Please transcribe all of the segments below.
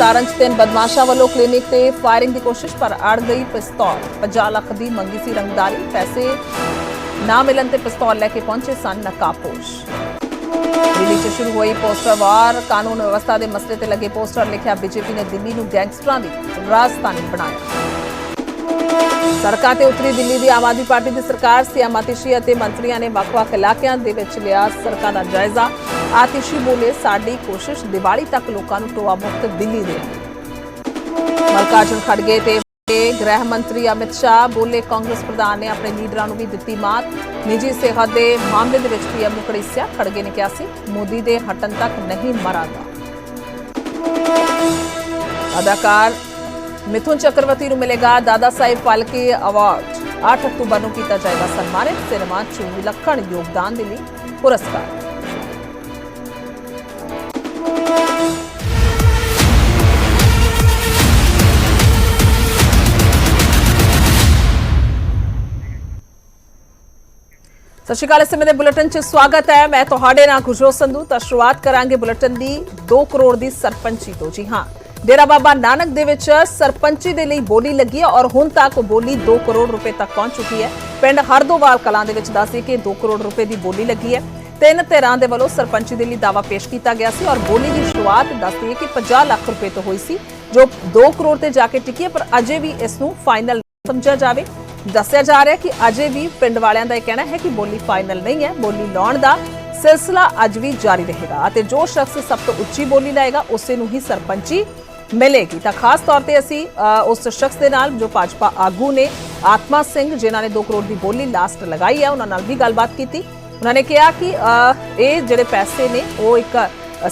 ਤਰਨਤਾਰਨ 'ਚ ਤਿੰਨ ਬਦਮਾਸ਼ਾਂ ਵੱਲੋਂ ਕਲੀਨਿਕ ਤੇ ਫਾਇਰਿੰਗ ਦੀ ਕੋਸ਼ਿਸ਼, ਪਰ ਅੜ ਗਈ ਪਿਸਤੌਲ। 50 ਲੱਖ ਦੀ ਮੰਗੀ ਸੀ ਰੰਗਦਾਰੀ, ਪੈਸੇ ਨਾ ਮਿਲਣ ਤੇ ਪਿਸਤੌਲ ਲੈ ਕੇ ਪਹੁੰਚੇ ਸਨ ਨਕਾਬਪੋਸ਼। ਦਿੱਲੀ 'ਚ ਸ਼ੁਰੂ ਹੋਈ ਪੋਸਟਰ ਵਾਰ, ਕਾਨੂੰਨ ਵਿਵਸਥਾ ਦੇ ਮਸਲੇ ਤੇ ਲੱਗੇ ਪੋਸਟਰ, ਲਿਖਿਆ ਬੀਜੇਪੀ ਨੇ ਦਿੱਲੀ ਨੂੰ ਗੈਂਗਸਟਰਾਂ ਦੀ ਰਾਜਧਾਨੀ ਬਣਾਇਆ ਸੜਕਾਂ ਤੇ ਉਤਰੀ ਦਿੱਲੀ ਦੀ ਆਮ ਆਦਮੀ ਪਾਰਟੀ ਦੀ ਸਰਕਾਰ ਸੀਐਮ ਆਤਿਸ਼ੀ ਅਤੇ ਮੰਤਰੀਆਂ ਨੇ ਵੱਖ-ਵੱਖ ਇਲਾਕਿਆਂ ਦੇ ਵਿੱਚ ਲਿਆ ਸੜਕਾਂ ਦਾ ਜਾਇਜ਼ਾ। ਆਤਿਸ਼ੀ ਬੋਲੇ, ਸਾਡੀ ਕੋਸ਼ਿਸ਼ ਦੀਵਾਲੀ ਤੱਕ ਲੋਕਾਂ ਨੂੰ ਟੋਆ ਮੁਕਤ ਦਿੱਲੀ ਦੇ। ਮਲਕਾਰਜੁਨ ਖੜਗੇ ਤੇ ਗ੍ਰਹਿ ਮੰਤਰੀ ਅਮਿਤ ਸ਼ਾਹ ਬੋਲੇ, ਕਾਂਗਰਸ ਪ੍ਰਧਾਨ ਨੇ ਆਪਣੇ ਲੀਡਰਾਂ ਨੂੰ ਵੀ ਦਿੱਤੀ ਮਾਤ। ਨਿੱਜੀ ਸਿਹਤ ਦੇ ਮਾਮਲੇ ਦੇ ਵਿੱਚ ਪੀਐਮ ਨੂੰ ਕੜੀਸਿਆ ਖੜਗੇ ਨੇ ਕਿਹਾ ਸੀ, ਮੋਦੀ ਦੇ ਹਟਣ ਤੱਕ ਨਹੀਂ ਮਰਾਂਗਾ ਅਦਾਕਾਰ ਮਿਥੁਨ ਚੱਕਰਵਰਤੀ ਨੂੰ ਮਿਲੇਗਾ ਦਾਦਾ ਸਾਹਿਬ ਫਾਲਕੇ ਅਵਾਰਡ। 8 ਅਕਤੂਬਰ ਨੂੰ ਕੀਤਾ ਜਾਏਗਾ ਸਨਮਾਨਿਤ, ਸਿਨੇਮਾ 'ਚ ਵਿਲੱਖਣ ਯੋਗਦਾਨ ਦੇ ਲਈ ਪੁਰਸਕਾਰ। ਸਤਿ ਸ਼੍ਰੀ ਅਕਾਲ, ਇਸ ਸਮੇਂ ਦੇ ਬੁਲੇਟਿਨ 'ਚ ਸਵਾਗਤ ਹੈ। ਮੈਂ ਤੁਹਾਡੇ ਨਾਲ ਗੁਰਜੋਤ ਸੰਧੂ, ਤਾਂ ਸ਼ੁਰੂਆਤ ਕਰਾਂਗੇ ਬੁਲੇਟਿਨ ਦੀ 2 ਕਰੋੜ ਦੀ ਸਰਪੰਚੀ ਤੋਂ। ਜੀ ਹਾਂ। ਡੇਰਾ ਬਾਬਾ ਨਾਨਕ ਦੇ ਵਿੱਚ ਸਰਪੰਚੀ ਦੇ ਲਈ ਬੋਲੀ ਲੱਗੀ ਹੈ ਔਰ ਹੁਣ ਤੱਕ ਉਹ ਬੋਲੀ 2 ਕਰੋੜ ਰੁਪਏ ਤੱਕ ਪਹੁੰਚ ਚੁੱਕੀ ਹੈ। ਪਿੰਡ ਹਰਦੋਵਾਲ ਕਲਾਂ ਦੇ ਵਿੱਚ ਦੱਸਦੇ ਕਿ 2 ਕਰੋੜ ਰੁਪਏ ਦੀ ਬੋਲੀ ਲੱਗੀ ਹੈ। ਤਿੰਨ ਧਿਰਾਂ ਦੇ ਵੱਲੋਂ ਸਰਪੰਚੀ ਦੇ ਲਈ ਦਾਵਾ ਪੇਸ਼ ਕੀਤਾ ਗਿਆ ਸੀ ਔਰ ਬੋਲੀ ਦੀ ਸ਼ੁਰੂਆਤ ਦੱਸਦੀ ਹੈ ਕਿ 50 ਲੱਖ ਰੁਪਏ ਤੋਂ ਹੋਈ ਸੀ, ਜੋ 2 ਕਰੋੜ ਤੇ ਜਾ ਕੇ ਟਿਕੀ ਹੈ, ਪਰ ਅਜੇ ਵੀ ਇਸ ਨੂੰ ਫਾਈਨਲ ਸਮਝਿਆ ਜਾਵੇ। ਦੱਸਿਆ ਜਾ ਰਿਹਾ ਕਿ ਅਜੇ ਵੀ ਪਿੰਡ ਵਾਲਿਆਂ ਦਾ ਇਹ ਕਹਿਣਾ ਹੈ ਕਿ ਬੋਲੀ ਫਾਈਨਲ ਨਹੀਂ ਹੈ। ਬੋਲੀ ਲਾਉਣ ਦਾ ਸਿਲਸਿਲਾ ਅੱਜ ਵੀ ਜਾਰੀ ਰਹੇਗਾ ਅਤੇ ਜੋ ਸ਼ਖਸ ਸਭ ਤੋਂ ਉੱਚੀ ਬੋਲੀ ਲਾਏਗਾ, ਉਸੇ ਨੂੰ ਹੀ ਸਰਪੰਚੀ ਮਿਲੇਗੀ। ਤਾਂ ਖਾਸ ਤੌਰ ਤੇ ਅਸੀਂ ਉਸ ਸ਼ਖਸ ਦੇ ਨਾਲ ਜੋ ਭਾਜਪਾ ਆਗੂ ਨੇ, ਆਤਮਾ ਸਿੰਘ, ਜਿਨ੍ਹਾਂ ਨੇ 2 ਕਰੋੜ ਦੀ ਬੋਲੀ ਲਾਸਟ ਲਗਾਈ ਹੈ ਉਹਨਾਂ ਨਾਲ ਵੀ ਗੱਲਬਾਤ ਕੀਤੀ। ਉਹਨਾਂ ਨੇ ਕਿਹਾ ਕਿ ਇਹ ਜਿਹੜੇ ਪੈਸੇ ਨੇ, ਉਹ ਇੱਕ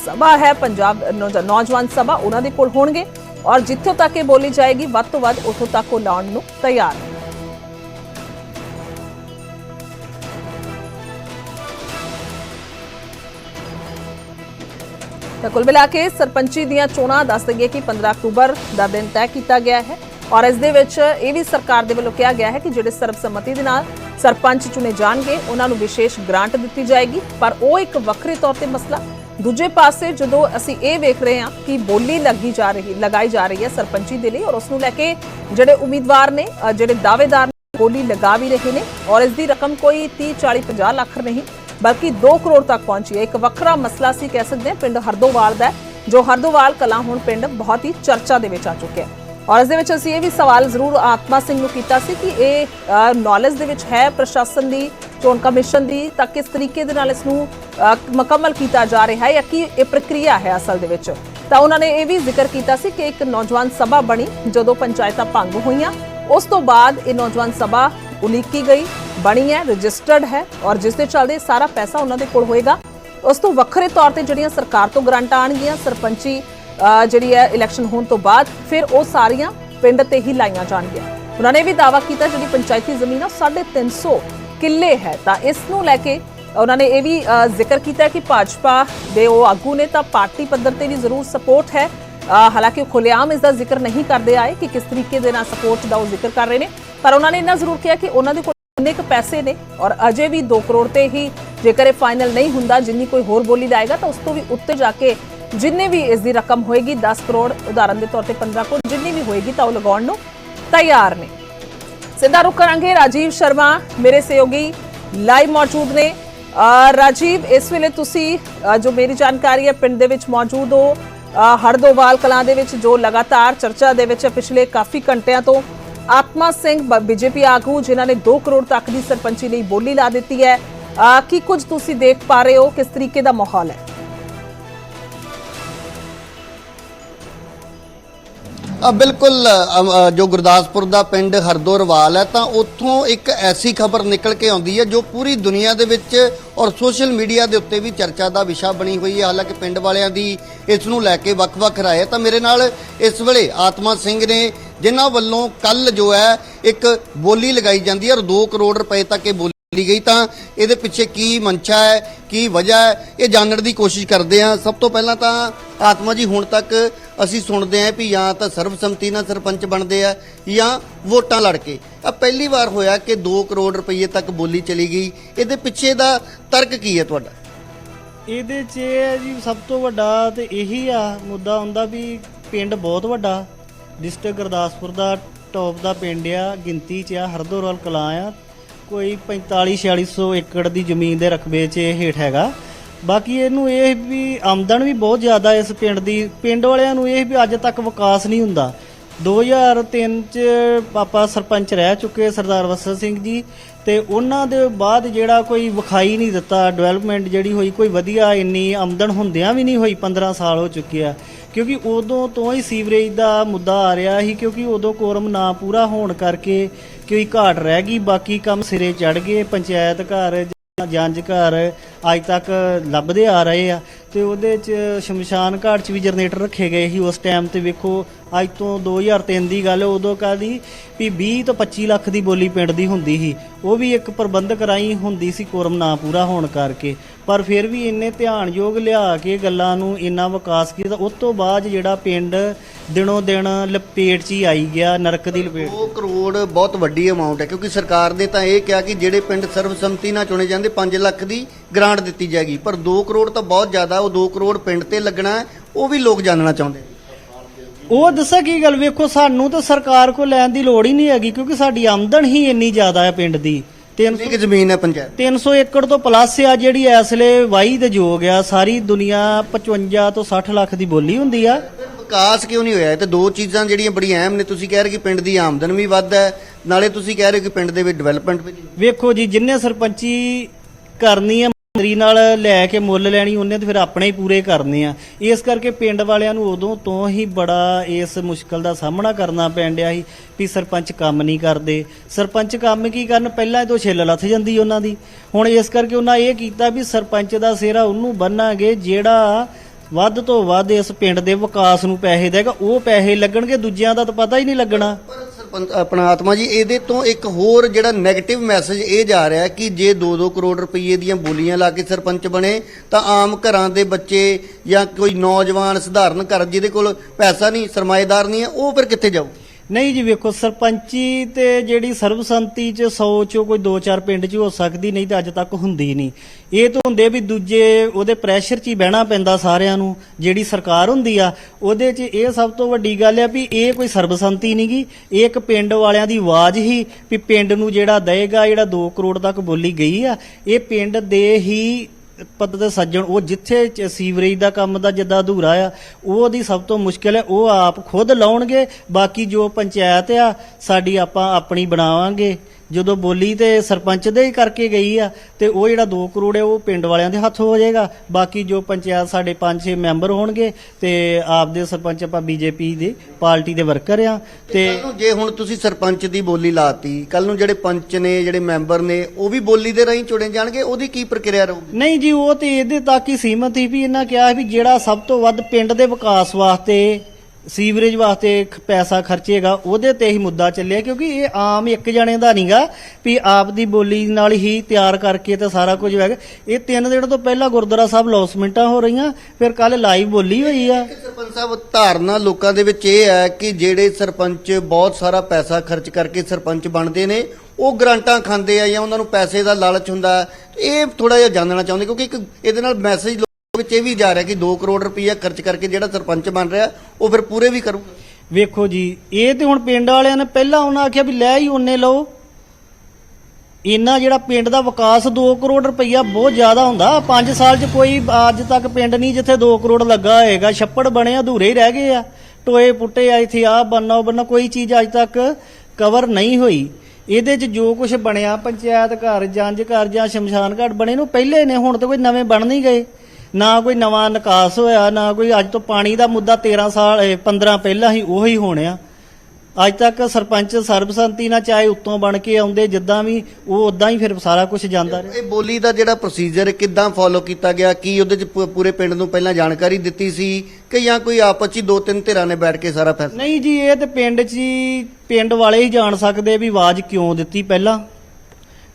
ਸਭਾ ਹੈ, ਪੰਜਾਬ ਨੌਜਵਾਨ ਸਭਾ, ਉਹਨਾਂ ਦੇ ਕੋਲ ਹੋਣਗੇ। ਔਰ ਜਿੱਥੋਂ ਤੱਕ ਇਹ ਬੋਲੀ ਜਾਏਗੀ, ਵੱਧ ਤੋਂ ਵੱਧ ਉੱਥੋਂ ਤੱਕ ਉਹ ਲਾਉਣ ਨੂੰ ਤਿਆਰ ਨੇ। ਤਾਂ ਕੁੱਲ ਮਿਲਾ ਕੇ ਸਰਪੰਚੀ ਦੀਆਂ ਚੋਣਾਂ ਦੱਸ ਦਈਏ ਕਿ 15 ਅਕਤੂਬਰ ਦਾ ਦਿਨ ਤੈਅ ਕੀਤਾ ਗਿਆ ਹੈ। ਔਰ ਇਸ ਦੇ ਵਿੱਚ ਇਹ ਵੀ ਸਰਕਾਰ ਦੇ ਵੱਲੋਂ ਕਿਹਾ ਗਿਆ ਹੈ ਕਿ ਜਿਹੜੇ ਸਰਬਸੰਮਤੀ ਦੇ ਨਾਲ ਸਰਪੰਚ ਚੁਣੇ ਜਾਣਗੇ ਉਹਨਾਂ ਨੂੰ ਵਿਸ਼ੇਸ਼ ਗ੍ਰਾਂਟ ਦਿੱਤੀ ਜਾਏਗੀ। ਪਰ ਉਹ ਇੱਕ ਵੱਖਰੇ ਤੌਰ ਤੇ ਮਸਲਾ। ਦੂਜੇ ਪਾਸੇ ਜਦੋਂ ਅਸੀਂ ਇਹ ਵੇਖ ਰਹੇ ਹਾਂ ਕਿ ਬੋਲੀ ਲੱਗੀ ਜਾ ਰਹੀ ਲਗਾਈ ਜਾ ਰਹੀ ਹੈ ਸਰਪੰਚੀ ਦੇ ਲਈ ਔਰ ਉਸ ਨੂੰ ਲੈ ਕੇ ਜਿਹੜੇ ਉਮੀਦਵਾਰ ਨੇ ਜਿਹੜੇ ਦਾਅਵੇਦਾਰ ਨੇ, ਬੋਲੀ ਲਗਾ ਵੀ ਰਹੇ ਨੇ ਔਰ ਇਸ ਦੀ ਰਕਮ ਕੋਈ 30 40 50 ਲੱਖ ਨਹੀਂ ਬਲਕਿ 2 ਕਰੋੜ ਤੱਕ ਪਹੁੰਚੀ ਹੈ। ਇੱਕ ਵੱਖਰਾ ਮਸਲਾ ਸੀ ਕਹਿ ਸਕਦੇ ਹਾਂ, ਪਿੰਡ ਹਰਦੋਵਾਲ ਦਾ, ਜੋ ਹਰਦੋਵਾਲ ਕਲਾਂ ਹੁਣ ਪਿੰਡ ਬਹੁਤ ਹੀ ਚਰਚਾ ਦੇ ਵਿੱਚ ਆ ਚੁੱਕਿਆ ਹੈ। ਔਰ ਇਸ ਦੇ ਵਿੱਚ ਅਸੀਂ ਇਹ ਵੀ ਸਵਾਲ ਜ਼ਰੂਰ ਆਤਮਾ ਸਿੰਘ ਨੂੰ ਕੀਤਾ ਸੀ ਕਿ ਇਹ ਨੌਲੇਜ ਦੇ ਵਿੱਚ ਹੈ ਪ੍ਰਸ਼ਾਸਨ ਦੀ, ਚੋਣ ਕਮਿਸ਼ਨ ਦੀ, ਤਾਂ ਕਿਸ ਤਰੀਕੇ ਦੇ ਨਾਲ ਇਸ ਨੂੰ ਮੁਕੰਮਲ ਕੀਤਾ ਜਾ ਰਿਹਾ ਹੈ ਜਾਂ ਕੀ ਇਹ ਪ੍ਰਕਿਰਿਆ ਹੈ ਅਸਲ ਦੇ ਵਿੱਚ? ਤਾਂ ਉਹਨਾਂ ਨੇ ਇਹ ਵੀ ਜ਼ਿਕਰ ਕੀਤਾ ਸੀ ਕਿ ਇੱਕ ਨੌਜਵਾਨ ਸਭਾ ਬਣੀ, ਜਦੋਂ ਪੰਚਾਇਤਾਂ ਭੰਗ ਹੋਈਆਂ ਉਸ ਤੋਂ ਬਾਅਦ ਇਹ ਨੌਜਵਾਨ ਸਭਾ ਉਲੀਕੀ ਗਈ, ਬਣੀ ਹੈ, ਰਜਿਸਟਰਡ ਹੈ ਔਰ ਜਿਸ ਦੇ ਚੱਲਦੇ ਸਾਰਾ ਪੈਸਾ ਉਹਨਾਂ ਦੇ ਕੋਲ ਹੋਏਗਾ। ਉਸ ਤੋਂ ਵੱਖਰੇ ਤੌਰ ਤੇ ਜਿਹੜੀਆਂ ਸਰਕਾਰ ਤੋਂ ਗ੍ਰਾਂਟਾਂ ਆਣਗੀਆਂ, ਸਰਪੰਚੀ ਜਿਹੜੀ ਹੈ ਇਲੈਕਸ਼ਨ ਹੋਣ ਤੋਂ ਬਾਅਦ ਫਿਰ ਉਹ ਸਾਰੀਆਂ ਪਿੰਡ ਤੇ ਹੀ ਲਾਈਆਂ ਜਾਣਗੀਆਂ। ਉਹਨਾਂ ਨੇ ਵੀ ਦਾਅਵਾ ਕੀਤਾ ਜਿਹੜੀ ਪੰਚਾਇਤੀ ਜ਼ਮੀਨ ਆ 350 ਕਿੱਲੇ ਹੈ। ਤਾਂ ਇਸ ਨੂੰ ਲੈ ਕੇ ਉਹਨਾਂ ਨੇ ਇਹ ਵੀ ਜ਼ਿਕਰ ਕੀਤਾ ਕਿ ਭਾਜਪਾ ਦੇ ਉਹ ਆਗੂ ਨੇ ਤਾਂ ਪਾਰਟੀ ਪੱਧਰ ਤੇ ਵੀ ਜ਼ਰੂਰ ਸਪੋਰਟ ਹੈ। ਹਾਲਾਂਕਿ ਉਹ ਖੁੱਲ੍ਹੇਆਮ ਇਸ ਦਾ ਜ਼ਿਕਰ ਨਹੀਂ ਕਰਦੇ ਆਏ ਕਿ ਕਿਸ ਤਰੀਕੇ ਦੇ ਨਾਲ ਸਪੋਰਟ ਦਾ ਉਹ ਜ਼ਿਕਰ ਕਰ ਰਹੇ ਨੇ। ਪਰ ਉਹਨਾਂ ਨੇ ਇੰਨਾ ਜ਼ਰੂਰ ਕਿਹਾ ਕਿ ਉਹਨਾਂ ਦੇ ਕੋਲ ਇੰਨੇ ਕੁ ਪੈਸੇ ਨੇ ਔਰ ਅਜੇ ਵੀ 2 ਕਰੋੜ ਤੇ ਹੀ ਜੇਕਰ ਇਹ ਫਾਈਨਲ ਨਹੀਂ ਹੁੰਦਾ, ਜਿੰਨੀ ਕੋਈ ਹੋਰ ਬੋਲੀ ਲਾਏਗਾ ਤਾਂ ਉਸ ਤੋਂ ਵੀ ਉੱਤੇ ਜਾ ਕੇ ਜਿੰਨੇ ਵੀ ਇਸ ਦੀ ਰਕਮ ਹੋਏਗੀ 10 ਕਰੋੜ ਉਦਾਹਰਨ ਦੇ ਤੌਰ ਤੇ 15 ਕਰੋੜ, ਜਿੰਨੀ ਵੀ ਹੋਏਗੀ ਤਾਂ ਉਹ ਲਗਾਉਣ ਨੂੰ ਤਿਆਰ ਨੇ। ਸਿੱਧਾ ਰੁਕ ਕਰਾਂਗੇ। ਰਾਜੀਵ ਸ਼ਰਮਾ ਮੇਰੇ ਸਹਿਯੋਗੀ ਲਾਈਵ ਮੌਜੂਦ ਨੇ। ਰਾਜੀਵ, ਇਸ ਵੇਲੇ ਤੁਸੀਂ ਜੋ ਮੇਰੀ ਜਾਣਕਾਰੀ ਹੈ, ਪਿੰਡ ਦੇ ਵਿੱਚ ਮੌਜੂਦ ਹੋ। ਹਰਦੋਵਾਲ ਕਲਾਂ ਦੇ ਵਿੱਚ ਜੋ ਲਗਾਤਾਰ ਚਰਚਾ ਦੇ ਵਿੱਚ ਹੈ ਪਿਛਲੇ ਕਾਫੀ ਘੰਟਿਆਂ ਤੋਂ ਆਤਮਾ ਸਿੰਘ ਬੀਜੇਪੀ ਆਗੂ, ਜਿਨ੍ਹਾਂ ਨੇ 2 ਕਰੋੜ ਤੱਕ ਦੀ ਸਰਪੰਚੀ ਲਈ ਬੋਲੀ ਲਾ ਦਿੱਤੀ ਹੈ। ਅਹ ਕੀ ਕੁਝ ਤੁਸੀਂ ਦੇਖ ਪਾ ਰਹੇ ਹੋ? ਕਿਸ ਤਰੀਕੇ ਦਾ ਮਾਹੌਲ ਹੈ? ਆ ਬਿਲਕੁਲ ਜੋ ਗੁਰਦਾਸਪੁਰ ਦਾ ਪਿੰਡ ਹਰਦੋਰਵਾਲ ਹੈ, ਤਾਂ ਉੱਥੋਂ ਇੱਕ ਐਸੀ ਖਬਰ ਨਿਕਲ ਕੇ ਆਉਂਦੀ ਹੈ, ਜੋ ਪੂਰੀ ਦੁਨੀਆ ਦੇ ਵਿੱਚ ਔਰ ਸੋਸ਼ਲ ਮੀਡੀਆ ਦੇ ਉੱਤੇ ਵੀ ਚਰਚਾ ਦਾ ਵਿਸ਼ਾ ਬਣੀ ਹੋਈ ਹੈ। ਹਾਲਾਂਕਿ ਪਿੰਡ ਵਾਲਿਆਂ ਦੀ ਇਸ ਨੂੰ ਲੈ ਕੇ ਵੱਖ-ਵੱਖ ਰਾਏ ਤਾਂ ਮੇਰੇ ਨਾਲ ਇਸ ਵੇਲੇ ਆਤਮਾ ਸਿੰਘ ਨੇ, ਜਿਨ੍ਹਾਂ ਵੱਲੋਂ ਕੱਲ ਜੋ ਹੈ, ਇੱਕ ਬੋਲੀ ਲਗਾਈ ਜਾਂਦੀ ਹੈ ਔਰ 2 ਕਰੋੜ ਰੁਪਏ ਤੱਕ ਇਹ ਬੋਲੀ ਲਈ ਗਈ। ਤਾਂ ਇਹਦੇ ਪਿੱਛੇ ਕੀ ਮਨਸ਼ਾ ਹੈ, ਕੀ ਵਜ੍ਹਾ ਹੈ, ਇਹ ਜਾਣਨ ਦੀ ਕੋਸ਼ਿਸ਼ ਕਰਦੇ ਹਾਂ। ਸਭ ਤੋਂ ਪਹਿਲਾਂ ਤਾਂ ਆਤਮਾ ਜੀ, ਹੁਣ ਤੱਕ ਅਸੀਂ ਸੁਣਦੇ ਆਂ ਵੀ ਜਾਂ ਤਾਂ ਸਰਬਸੰਮਤੀ ਨਾਲ ਸਰਪੰਚ ਬਣਦੇ ਆ ਜਾਂ ਵੋਟਾਂ ਲੜ ਕੇ। ਆ ਪਹਿਲੀ ਵਾਰ ਹੋਇਆ ਕਿ 2 ਕਰੋੜ ਰੁਪਏ ਤੱਕ ਬੋਲੀ ਚਲੀ ਗਈ। ਇਹਦੇ ਪਿੱਛੇ ਦਾ ਤਰਕ ਕੀ ਹੈ ਤੁਹਾਡਾ? ਇਹਦੇ 'ਚ ਇਹ ਹੈ ਜੀ ਸਭ ਤੋਂ ਵੱਡਾ ਤੇ ਇਹੀ ਆ ਮੁੱਦਾ ਹੁੰਦਾ ਵੀ ਪਿੰਡ ਬਹੁਤ ਵੱਡਾ। ਡਿਸਟ੍ਰਿਕਟ ਗੁਰਦਾਸਪੁਰ ਦਾ ਟੌਪ ਦਾ ਪਿੰਡ ਆ, ਗਿਣਤੀ 'ਚ ਆ ਹਰਦੋਰਵਾਲ ਕਲਾਂ ਆ। ਕੋਈ 45 4600 ਏਕੜ ਦੀ ਜ਼ਮੀਨ ਦੇ ਰਕਬੇ 'ਚ ਇਹ ਹੇਠ ਹੈਗਾ। ਬਾਕੀ ਇਹਨੂੰ ਇਹ ਵੀ ਆਮਦਨ ਵੀ ਬਹੁਤ ਜ਼ਿਆਦਾ ਇਸ ਪਿੰਡ ਦੀ। ਪਿੰਡ ਵਾਲਿਆਂ ਨੂੰ ਇਹ ਵੀ ਅੱਜ ਤੱਕ ਵਿਕਾਸ ਨਹੀਂ ਹੁੰਦਾ। 2003 ਚ ਪਾਪਾ ਸਰਪੰਚ ਰਹਿ ਚੁੱਕੇ ਸਰਦਾਰ ਵਸਰ ਸਿੰਘ ਜੀ ਤੇ ਉਹਨਾਂ ਦੇ ਬਾਅਦ ਜਿਹੜਾ ਕੋਈ ਵਿਖਾਈ ਨਹੀਂ ਦਿੱਤਾ ਡਿਵੈਲਪਮੈਂਟ ਜਿਹੜੀ ਹੋਈ, ਕੋਈ ਵਧੀਆ ਇੰਨੀ ਆਮਦਨ ਹੁੰਦਿਆਂ ਵੀ ਨਹੀਂ ਹੋਈ 15 ਸਾਲ ਹੋ ਚੁੱਕੇ ਆ। ਕਿਉਂਕਿ ਉਦੋਂ ਤੋਂ ਹੀ ਸੀਵਰੇਜ ਦਾ ਮੁੱਦਾ ਆ ਰਿਹਾ ਸੀ, ਕਿਉਂਕਿ ਉਦੋਂ ਕੋਰਮ ਨਾ ਪੂਰਾ ਹੋਣ ਕਰਕੇ ਕੋਈ ਘਾਟ ਰਹਿ ਗਈ, ਬਾਕੀ ਕੰਮ ਸਿਰੇ ਚੜ ਗਏ, ਪੰਚਾਇਤ ਘਰ ਜਾਂ ਘਰ ਅੱਜ ਤੱਕ ਲੱਭਦੇ ਆ ਰਹੇ ਆ। ਤੇ ਉਹਦੇ ਚ ਸ਼ਮਸ਼ਾਨ ਘਾਟ ਚ ਵੀ ਜਨਰੇਟਰ ਰੱਖੇ ਗਏ ਸੀ ਉਸ ਟਾਈਮ ਤੇ ਵੇਖੋ ਅੱਜ ਤੋਂ 2003 ਦੀ ਗੱਲ ਉਦੋਂ ਕਾਦੀ ਵੀ 20 ਤੋਂ 25 ਲੱਖ ਦੀ ਬੋਲੀ ਪਿੰਡ ਦੀ ਹੁੰਦੀ ਸੀ। ਉਹ ਵੀ ਇੱਕ ਪ੍ਰਬੰਧਕ ਰਾਹੀਂ ਹੁੰਦੀ ਸੀ ਕੋਰਮ ਨਾ ਪੂਰਾ ਹੋਣ ਕਰਕੇ। ਪਰ ਫਿਰ ਵੀ ਇੰਨੇ ਧਿਆਨਯੋਗ ਲਿਆ ਕੇ ਗੱਲਾਂ ਨੂੰ ਇੰਨਾ ਵਿਕਾਸ ਕੀਤਾ ਉਸ ਤੋਂ ਬਾਅਦ ਜਿਹੜਾ ਪਿੰਡ ਦਿਨੋਂ ਦਿਨ ਲਪੇਟ 'ਚ ਹੀ ਆਈ ਗਿਆ ਨਰਕ ਦੀ ਲਪੇਟ 2 ਕਰੋੜ ਬਹੁਤ ਵੱਡੀ ਅਮਾਉਂਟ ਹੈ ਕਿਉਂਕਿ ਸਰਕਾਰ ਨੇ ਤਾਂ ਇਹ ਕਿਹਾ ਕਿ ਜਿਹੜੇ ਪਿੰਡ ਸਰਬਸੰਮਤੀ ਨਾਲ ਚੁਣੇ ਜਾਂਦੇ 5 ਲੱਖ ਦੀ ਗ੍ਰਾਂਟ ਦਿੱਤੀ ਜਾਏਗੀ। ਪਰ 2 ਕਰੋੜ ਤਾਂ ਬਹੁਤ ਜ਼ਿਆਦਾ ਉਹ 2 ਕਰੋੜ ਪਿੰਡ ਤੇ ਲੱਗਣਾ ਹੈ, ਉਹ ਵੀ ਲੋਕ ਜਾਣਨਾ ਚਾਹੁੰਦੇ ਉਹ ਦੱਸਾਂ ਕੀ ਗੱਲ? ਵੇਖੋ ਸਾਨੂੰ ਤਾਂ ਸਰਕਾਰ ਕੋਲ ਲੈਣ ਦੀ ਲੋੜ ਹੀ ਨਹੀਂ ਹੈਗੀ ਕਿਉਂਕਿ ਸਾਡੀ ਆਮਦਨ ਹੀ ਇੰਨੀ ਜ਼ਿਆਦਾ ਹੈ ਪਿੰਡ ਦੀ। 300 ਕਿੰਨੀ ਕੁ ਜ਼ਮੀਨ ਹੈ ਪੰਚਾਇਤ? 300 ਏਕੜ ਤੋਂ ਪਲੱਸ ਆ ਜਿਹੜੀ ਇਸ ਵੇਲੇ ਵਾਈ ਦੇ ਯੋਗ ਆ। ਸਾਰੀ ਦੁਨੀਆ 55 ਤੋਂ 60 ਲੱਖ ਦੀ ਬੋਲੀ ਹੁੰਦੀ ਆ। ਵਿਕਾਸ ਕਿਉਂ ਨਹੀਂ ਹੋਇਆ? ਇਹ ਤੇ ਦੋ ਚੀਜ਼ਾਂ ਜਿਹੜੀਆਂ ਬੜੀਆਂ ਅਹਿਮ ਨੇ। ਤੁਸੀਂ ਕਹਿ ਰਹੇ ਕਿ ਪਿੰਡ ਦੀ ਆਮਦਨ ਵੀ ਵੱਧ ਹੈ। ਨਾਲੇ ਤੁਸੀਂ ਕਹਿ ਰਹੇ ਕਿ ਪਿੰਡ ਦੇ ਵਿੱਚ ਡਿਵੈਲਪਮੈਂਟ ਵੀ ਵੇਖੋ ਜੀ ਜਿੰਨੇ ਸਰਪੰਚੀ ਕਰਨੀ ਆ ਮੰਤਰੀ ਨਾਲ ਲੈ ਕੇ ਮੁੱਲ ਲੈਣੀ, ਉਹਨੇ ਤੇ ਫਿਰ ਆਪਣੇ ਹੀ ਪੂਰੇ ਕਰਨੇ ਆ। ਇਸ ਕਰਕੇ ਪਿੰਡ ਵਾਲਿਆਂ ਨੂੰ ਉਦੋਂ ਤੋਂ ਹੀ ਬੜਾ ਇਸ ਮੁਸ਼ਕਲ ਦਾ ਸਾਹਮਣਾ ਕਰਨਾ ਪੈਣ ਸੀ ਵੀ ਸਰਪੰਚ ਕੰਮ ਨਹੀਂ ਕਰਦੇ। ਸਰਪੰਚ ਕੰਮ ਕੀ ਕਰਨ? ਪਹਿਲਾਂ ਤੋਂ ਛਿੱਲ ਲੱਥ ਜਾਂਦੀ ਉਹਨਾਂ ਦੀ। ਹੁਣ ਇਸ ਕਰਕੇ ਉਹਨਾਂ ਇਹ ਕੀਤਾ ਵੀ ਸਰਪੰਚ ਦਾ ਸਿਹਰਾ ਉਹਨੂੰ ਬੰਨਾਂਗੇ, ਜਿਹੜਾ ਵੱਧ ਤੋਂ ਵੱਧ ਇਸ ਪਿੰਡ ਦੇ ਵਿਕਾਸ ਨੂੰ ਪੈਸੇ ਦੇਗਾ, ਉਹ ਪੈਸੇ ਲੱਗਣਗੇ, ਦੂਜਿਆਂ ਦਾ ਤਾਂ ਪਤਾ ਹੀ ਨਹੀਂ ਲੱਗਣਾ। ਪਰ ਆਪਣਾ ਆਤਮਾ ਜੀ, ਇਹਦੇ ਤੋਂ ਇੱਕ ਹੋਰ ਜਿਹੜਾ 네ਗੇਟਿਵ ਮੈਸੇਜ ਇਹ ਜਾ ਰਿਹਾ ਕਿ ਜੇ 2-2 ਕਰੋੜ ਰੁਪਏ ਦੀਆਂ ਬੋਲੀਆਂ ਲਾ ਕੇ ਸਰਪੰਚ ਬਣੇ, ਤਾਂ ਆਮ ਘਰਾਂ ਦੇ ਬੱਚੇ ਜਾਂ ਕੋਈ ਨੌਜਵਾਨ ਸਧਾਰਨ ਘਰ ਜਿਹਦੇ ਕੋਲ ਪੈਸਾ ਨਹੀਂ, ਸਰਮਾਏਦਾਰ ਨਹੀਂ ਹੈ, ਉਹ ਫਿਰ ਕਿੱਥੇ ਜਾਊ? ਨਹੀਂ ਜੀ, ਵੇਖੋ, ਸਰਪੰਚੀ ਤੇ ਜਿਹੜੀ ਸਰਬਸੰਮਤੀ ਚ 100 ਚੋਂ ਕੋਈ 2-4 ਪਿੰਡ ਚ ਹੋ ਸਕਦੀ, ਨਹੀਂ ਤਾਂ ਅੱਜ ਤੱਕ ਹੁੰਦੀ ਨਹੀਂ। ਇਹ ਤਾਂ ਹੁੰਦੇ ਵੀ ਦੂਜੇ ਉਹਦੇ ਪ੍ਰੈਸ਼ਰ 'ਚ ਹੀ ਬਹਿਣਾ ਪੈਂਦਾ ਸਾਰਿਆਂ ਨੂੰ, ਜਿਹੜੀ ਸਰਕਾਰ ਹੁੰਦੀ ਆ, ਉਹਦੇ 'ਚ ਇਹ ਸਭ ਤੋਂ ਵੱਡੀ ਗੱਲ ਆ ਵੀ ਇਹ ਕੋਈ ਸਰਬਸੰਮਤੀ ਨਹੀਂਗੀ ਇਹ ਇੱਕ ਪਿੰਡ ਵਾਲਿਆਂ ਦੀ ਆਵਾਜ਼ ਹੀ ਵੀ ਪਿੰਡ ਨੂੰ ਜਿਹੜਾ ਦਏਗਾ, ਜਿਹੜਾ 2 ਕਰੋੜ ਤੱਕ ਬੋਲੀ ਗਈ ਆ, ਇਹ ਪਿੰਡ ਦੇ ਹੀ ਪਦ ਦੇ ਸੱਜਣ, ਉਹ ਜਿੱਥੇ ਸੀਵਰੇਜ ਦਾ ਕੰਮ ਦਾ ਜਿੱਦਾਂ ਅਧੂਰਾ ਆ ਉਹਦੀ ਸਭ ਤੋਂ ਮੁਸ਼ਕਲ ਹੈ, ਉਹ ਆਪ ਖੁਦ ਲਾਉਣਗੇ, ਬਾਕੀ ਜੋ ਪੰਚਾਇਤ ਆ, ਸਾਡੀ ਆਪਾਂ ਆਪਣੀ ਬਣਾਵਾਂਗੇ। ਜਦੋਂ ਬੋਲੀ ਤੇ ਸਰਪੰਚ ਦੇ ਹੀ ਕਰਕੇ ਗਈ ਆ ਤੇ ਉਹ ਜਿਹੜਾ 2 ਕਰੋੜ ਹੈ ਉਹ ਪਿੰਡ ਵਾਲਿਆਂ ਦੇ ਹੱਥ ਹੋ ਜਾਏਗਾ। ਬਾਕੀ ਜੋ ਪੰਚਾਇਤ ਸਾਡੇ 5-6 ਮੈਂਬਰ ਹੋਣਗੇ ਤੇ ਆਪ ਦੇ ਸਰਪੰਚ ਆਪਾਂ ਬੀਜੇਪੀ ਦੇ ਪਾਰਟੀ ਦੇ ਵਰਕਰ ਆ ਤੇ ਕੱਲ ਨੂੰ ਜੇ ਹੁਣ ਤੁਸੀਂ ਸਰਪੰਚ ਦੀ ਬੋਲੀ ਲਾਤੀ ਕੱਲ ਨੂੰ ਜਿਹੜੇ ਪੰਚ ਨੇ ਜਿਹੜੇ ਮੈਂਬਰ ਨੇ ਉਹ ਵੀ ਬੋਲੀ ਦੇ ਰਾਹੀਂ ਚੁਣੇ ਜਾਣਗੇ ਉਹਦੀ ਕੀ ਪ੍ਰਕਿਰਿਆ ਰਹੂਗੀ? ਨਹੀਂ ਜੀ ਉਹ ਤੇ ਇਹਦੇ ਤੱਕ ਹੀ ਸੀਮਤ ਸੀ ਵੀ ਇਹਨਾਂ ਕਿਹਾ ਵੀ ਜਿਹੜਾ ਸਭ ਤੋਂ ਵੱਧ ਪਿੰਡ ਦੇ ਵਿਕਾਸ ਵਾਸਤੇ ਸੀਵਰੇਜ ਵਾਸਤੇ ਖ- ਪੈਸਾ ਖਰਚੇਗਾ, ਉਹਦੇ ਤੇ ਹੀ ਮੁੱਦਾ ਚੱਲਿਆ, ਕਿਉਂਕਿ ਇਹ ਆਮ ਇੱਕ ਜਣੇ ਦਾ ਨਹੀਂਗਾ ਵੀ ਆਪ ਦੀ ਬੋਲੀ ਨਾਲ ਹੀ ਤਿਆਰ ਕਰਕੇ ਤੇ ਸਾਰਾ ਕੁਝ ਹੋਏਗਾ ਇਹ ਤਿੰਨ ਦਿਨ ਤੋਂ ਪਹਿਲਾਂ ਗੁਰਦੁਆਰਾ ਸਾਹਿਬ ਲੌਸਮੈਂਟਾਂ ਹੋ ਰਹੀਆਂ, ਫਿਰ ਕੱਲ ਲਾਈਵ ਬੋਲੀ ਹੋਈ ਆ। ਸਰਪੰਚ ਸਾਹਿਬ, ਧਾਰਨਾ ਲੋਕਾਂ ਦੇ ਵਿੱਚ ਇਹ ਹੈ ਕਿ ਜਿਹੜੇ ਸਰਪੰਚ ਬਹੁਤ ਸਾਰਾ ਪੈਸਾ ਖਰਚ ਕਰਕੇ ਸਰਪੰਚ ਬਣਦੇ ਨੇ, ਉਹ ਗਰਾਂਟਾਂ ਖਾਂਦੇ ਆ ਜਾਂ ਉਹਨਾਂ ਨੂੰ ਪੈਸੇ ਦਾ ਲਾਲਚ ਹੁੰਦਾ ਇਹ ਥੋੜਾ ਜਿਹਾ ਜਾਣਨਾ ਚਾਹੁੰਦੇ, ਕਿਉਂਕਿ ਇੱਕ ਇਹਦੇ ਨਾਲ ਮੈਸੇਜ ਵਿੱਚ ਇਹ ਵੀ ਜਾ ਰਿਹਾ ਕਿ 2 ਕਰੋੜ ਰੁਪਈਆ ਖਰਚ ਕਰਕੇ ਜਿਹੜਾ ਸਰਪੰਚ ਬਣ ਰਿਹਾ, ਉਹ ਫਿਰ ਪੂਰੇ ਵੀ ਕਰੂਗਾ ਵੇਖੋ ਜੀ, ਇਹ ਤੇ ਹੁਣ ਪਿੰਡ ਵਾਲਿਆਂ ਨੇ ਪਹਿਲਾਂ ਉਹਨਾਂ ਆਖਿਆ ਵੀ ਲੈ ਹੀ ਉਹਨੇ ਲਓ। ਇੰਨਾ ਜਿਹੜਾ ਪਿੰਡ ਦਾ ਵਿਕਾਸ 2 ਕਰੋੜ ਰੁਪਈਆ ਬਹੁਤ ਜ਼ਿਆਦਾ ਹੁੰਦਾ। 5 ਸਾਲ 'ਚ ਕੋਈ ਅੱਜ ਤੱਕ ਪਿੰਡ ਨਹੀਂ ਜਿੱਥੇ 2 ਕਰੋੜ ਲੱਗਾ ਹੋਏਗਾ। ਛੱਪੜ ਬਣੇ, ਅਧੂਰੇ ਹੀ ਰਹਿ ਗਏ ਆ। ਟੋਏ ਪੁੱਟੇ ਆ, ਇੱਥੇ ਆ ਬੰਨਾ ਉਹ ਬੰਨਾ ਕੋਈ ਚੀਜ਼ ਅੱਜ ਤੱਕ ਕਵਰ ਨਹੀਂ ਹੋਈ। ਇਹਦੇ 'ਚ ਜੋ ਕੁਝ ਬਣਿਆ, ਪੰਚਾਇਤ ਘਰ ਜੰਜ ਘਰ ਜਾਂ ਸ਼ਮਸ਼ਾਨ ਘਾਟ ਬਣੇ ਨੂੰ ਪਹਿਲੇ ਨੇ, ਹੁਣ ਤਾਂ ਕੋਈ ਨਵੇਂ ਬਣ ਨਹੀਂ ਗਏ। ਨਾ ਕੋਈ ਨਵਾਂ ਨਿਕਾਸ ਹੋਇਆ ਨਾ ਕੋਈ ਅੱਜ ਤੋਂ ਪਾਣੀ ਦਾ ਮੁੱਦਾ 13 ਸਾਲ ਇਹ 15 ਪਹਿਲਾਂ ਹੀ ਉਹੀ ਹੋਣਿਆ ਅੱਜ ਤੱਕ ਸਰਪੰਚ ਸਰਬਸੰਮਤੀ ਨਾਲ ਚਾਹੇ ਉੱਤੋਂ ਬਣ ਕੇ ਆਉਂਦੇ ਜਿੱਦਾਂ ਵੀ ਉਹ ਉਦਾਂ ਹੀ ਫਿਰ ਸਾਰਾ ਕੁਝ ਜਾਂਦਾ ਰਿਹਾ। ਇਹ ਬੋਲੀ ਦਾ ਜਿਹੜਾ ਪ੍ਰੋਸੀਜਰ ਕਿੱਦਾਂ ਫੋਲੋ ਕੀਤਾ ਗਿਆ? ਕੀ ਉਹਦੇ ਚ ਪੂ- ਪੂਰੇ ਪਿੰਡ ਨੂੰ ਪਹਿਲਾਂ ਜਾਣਕਾਰੀ ਦਿੱਤੀ ਸੀ ਕਿ ਜਾਂ ਕੋਈ ਆਪਸ ਚ ਹੀ ਦੋ ਤਿੰਨ ਧਿਰਾਂ ਨੇ ਬੈਠ ਕੇ ਸਾਰਾ ਫੈਸਲਾ? ਨਹੀਂ ਜੀ ਇਹ ਤੇ ਪਿੰਡ 'ਚ ਹੀ ਪਿੰਡ ਵਾਲੇ ਹੀ ਜਾਣ ਸਕਦੇ ਵੀ ਆਵਾਜ਼ ਕਿਉਂ ਦਿੱਤੀ ਪਹਿਲਾਂ।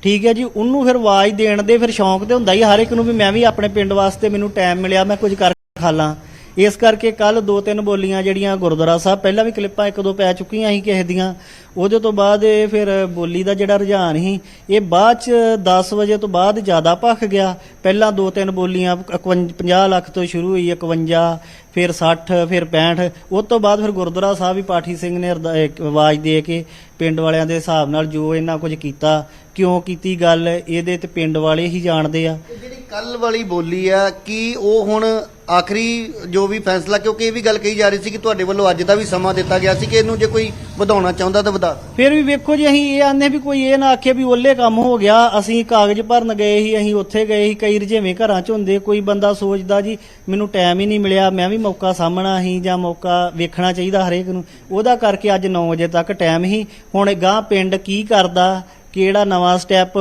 ਠੀਕ ਹੈ ਜੀ, ਉਹਨੂੰ ਫਿਰ ਆਵਾਜ਼ ਦੇਣ ਦੇ ਫਿਰ ਸ਼ੌਂਕ ਤੇ ਹੁੰਦਾ ਹੀ ਹਰ ਇੱਕ ਨੂੰ ਵੀ ਮੈਂ ਵੀ ਆਪਣੇ ਪਿੰਡ ਵਾਸਤੇ ਮੈਨੂੰ ਟਾਈਮ ਮਿਲਿਆ, ਮੈਂ ਕੁਝ ਕਰ ਖਾਲਾਂ। ਇਸ ਕਰਕੇ ਕੱਲ ਦੋ ਤਿੰਨ ਬੋਲੀਆਂ ਜਿਹੜੀਆਂ ਗੁਰਦੁਆਰਾ ਸਾਹਿਬ, ਪਹਿਲਾਂ ਵੀ ਕਲਿੱਪਾਂ ਇੱਕ ਦੋ ਪੈ ਚੁੱਕੀਆਂ ਸੀ ਕਿਸੇ ਦੀਆਂ। ਉਹਦੇ ਤੋਂ ਬਾਅਦ ਇਹ ਫਿਰ ਬੋਲੀ ਦਾ ਜਿਹੜਾ ਰੁਝਾਨ ਸੀ, ਇਹ ਬਾਅਦ ਚ 10 ਵਜੇ ਤੋਂ ਬਾਅਦ ਜ਼ਿਆਦਾ ਭਖ ਗਿਆ। ਪਹਿਲਾਂ ਦੋ ਤਿੰਨ ਬੋਲੀਆਂ 50 ਲੱਖ ਤੋਂ ਸ਼ੁਰੂ ਹੋਈ 51 ਫਿਰ 60 ਫਿਰ 65 ਉਸ ਤੋਂ ਬਾਅਦ ਫਿਰ ਗੁਰਦੁਆਰਾ ਸਾਹਿਬ ਵੀ ਪਾਠੀ ਸਿੰਘ ਨੇ ਆਵਾਜ਼ ਦੇ ਕੇ ਪਿੰਡ ਵਾਲਿਆਂ ਦੇ ਹਿਸਾਬ ਨਾਲ ਜੋ ਇਹਨਾਂ ਕੁਝ ਕੀਤਾ, ਕਿਉਂ ਕੀਤੀ ਗੱਲ, ਇਹਦੇ ਤੇ ਪਿੰਡ ਵਾਲੇ ਹੀ ਜਾਣਦੇ ਆ। ਇਹ ਜਿਹੜੀ ਕੱਲ ਵਾਲੀ ਬੋਲੀ ਆ, ਕਿ ਉਹ ਹੁਣ ਆਖਰੀ ਜੋ ਵੀ ਫੈਸਲਾ, ਕਿਉਂਕਿ ਇਹ ਵੀ ਗੱਲ ਕਹੀ ਜਾ ਰਹੀ ਸੀ ਕਿ ਤੁਹਾਡੇ ਵੱਲੋਂ ਅੱਜ ਦਾ ਵੀ ਸਮਾਂ ਦਿੱਤਾ ਗਿਆ ਸੀ ਕਿ ਇਹਨੂੰ ਜੇ ਕੋਈ ਵਧਾਉਣਾ ਚਾਹੁੰਦਾ ਤਾਂ ਵਧਾ ਫਿਰ ਵੀ ਵੇਖੋ ਜੀ ਅਸੀਂ ਇਹ ਆਨੇ ਵੀ ਕੋਈ ਇਹ ਨਾ ਆਖੇ ਵੀ ਓਲੇ ਕੰਮ ਹੋ ਗਿਆ ਅਸੀਂ ਕਾਗਜ਼ ਭਰਨ ਗਏ ਸੀ ਅਸੀਂ ਉੱਥੇ ਗਏ ਸੀ ਕਈ ਰਜੇਵੇਂ ਘਰਾਂ ਚ ਹੁੰਦੇ ਕੋਈ ਬੰਦਾ ਸੋਚਦਾ ਜੀ ਮੈਨੂੰ ਟਾਈਮ ਹੀ ਨਹੀਂ ਮਿਲਿਆ ਮੈਂ ਵੀ ਮੌਕਾ ਸਾਹਮਣਾ ਸੀ ਜਾਂ ਮੌਕਾ ਵੇਖਣਾ ਚਾਹੀਦਾ ਹਰੇਕ ਨੂੰ। ਉਹਦਾ ਕਰਕੇ ਅੱਜ 9 ਵਜੇ ਤੱਕ ਟਾਈਮ ਹੀ ਹੁਣ ਗਾਂ ਪਿੰਡ ਕੀ ਕਰਦਾ ਕਿਹੜਾ ਨਵਾਂ ਸਟੈਪ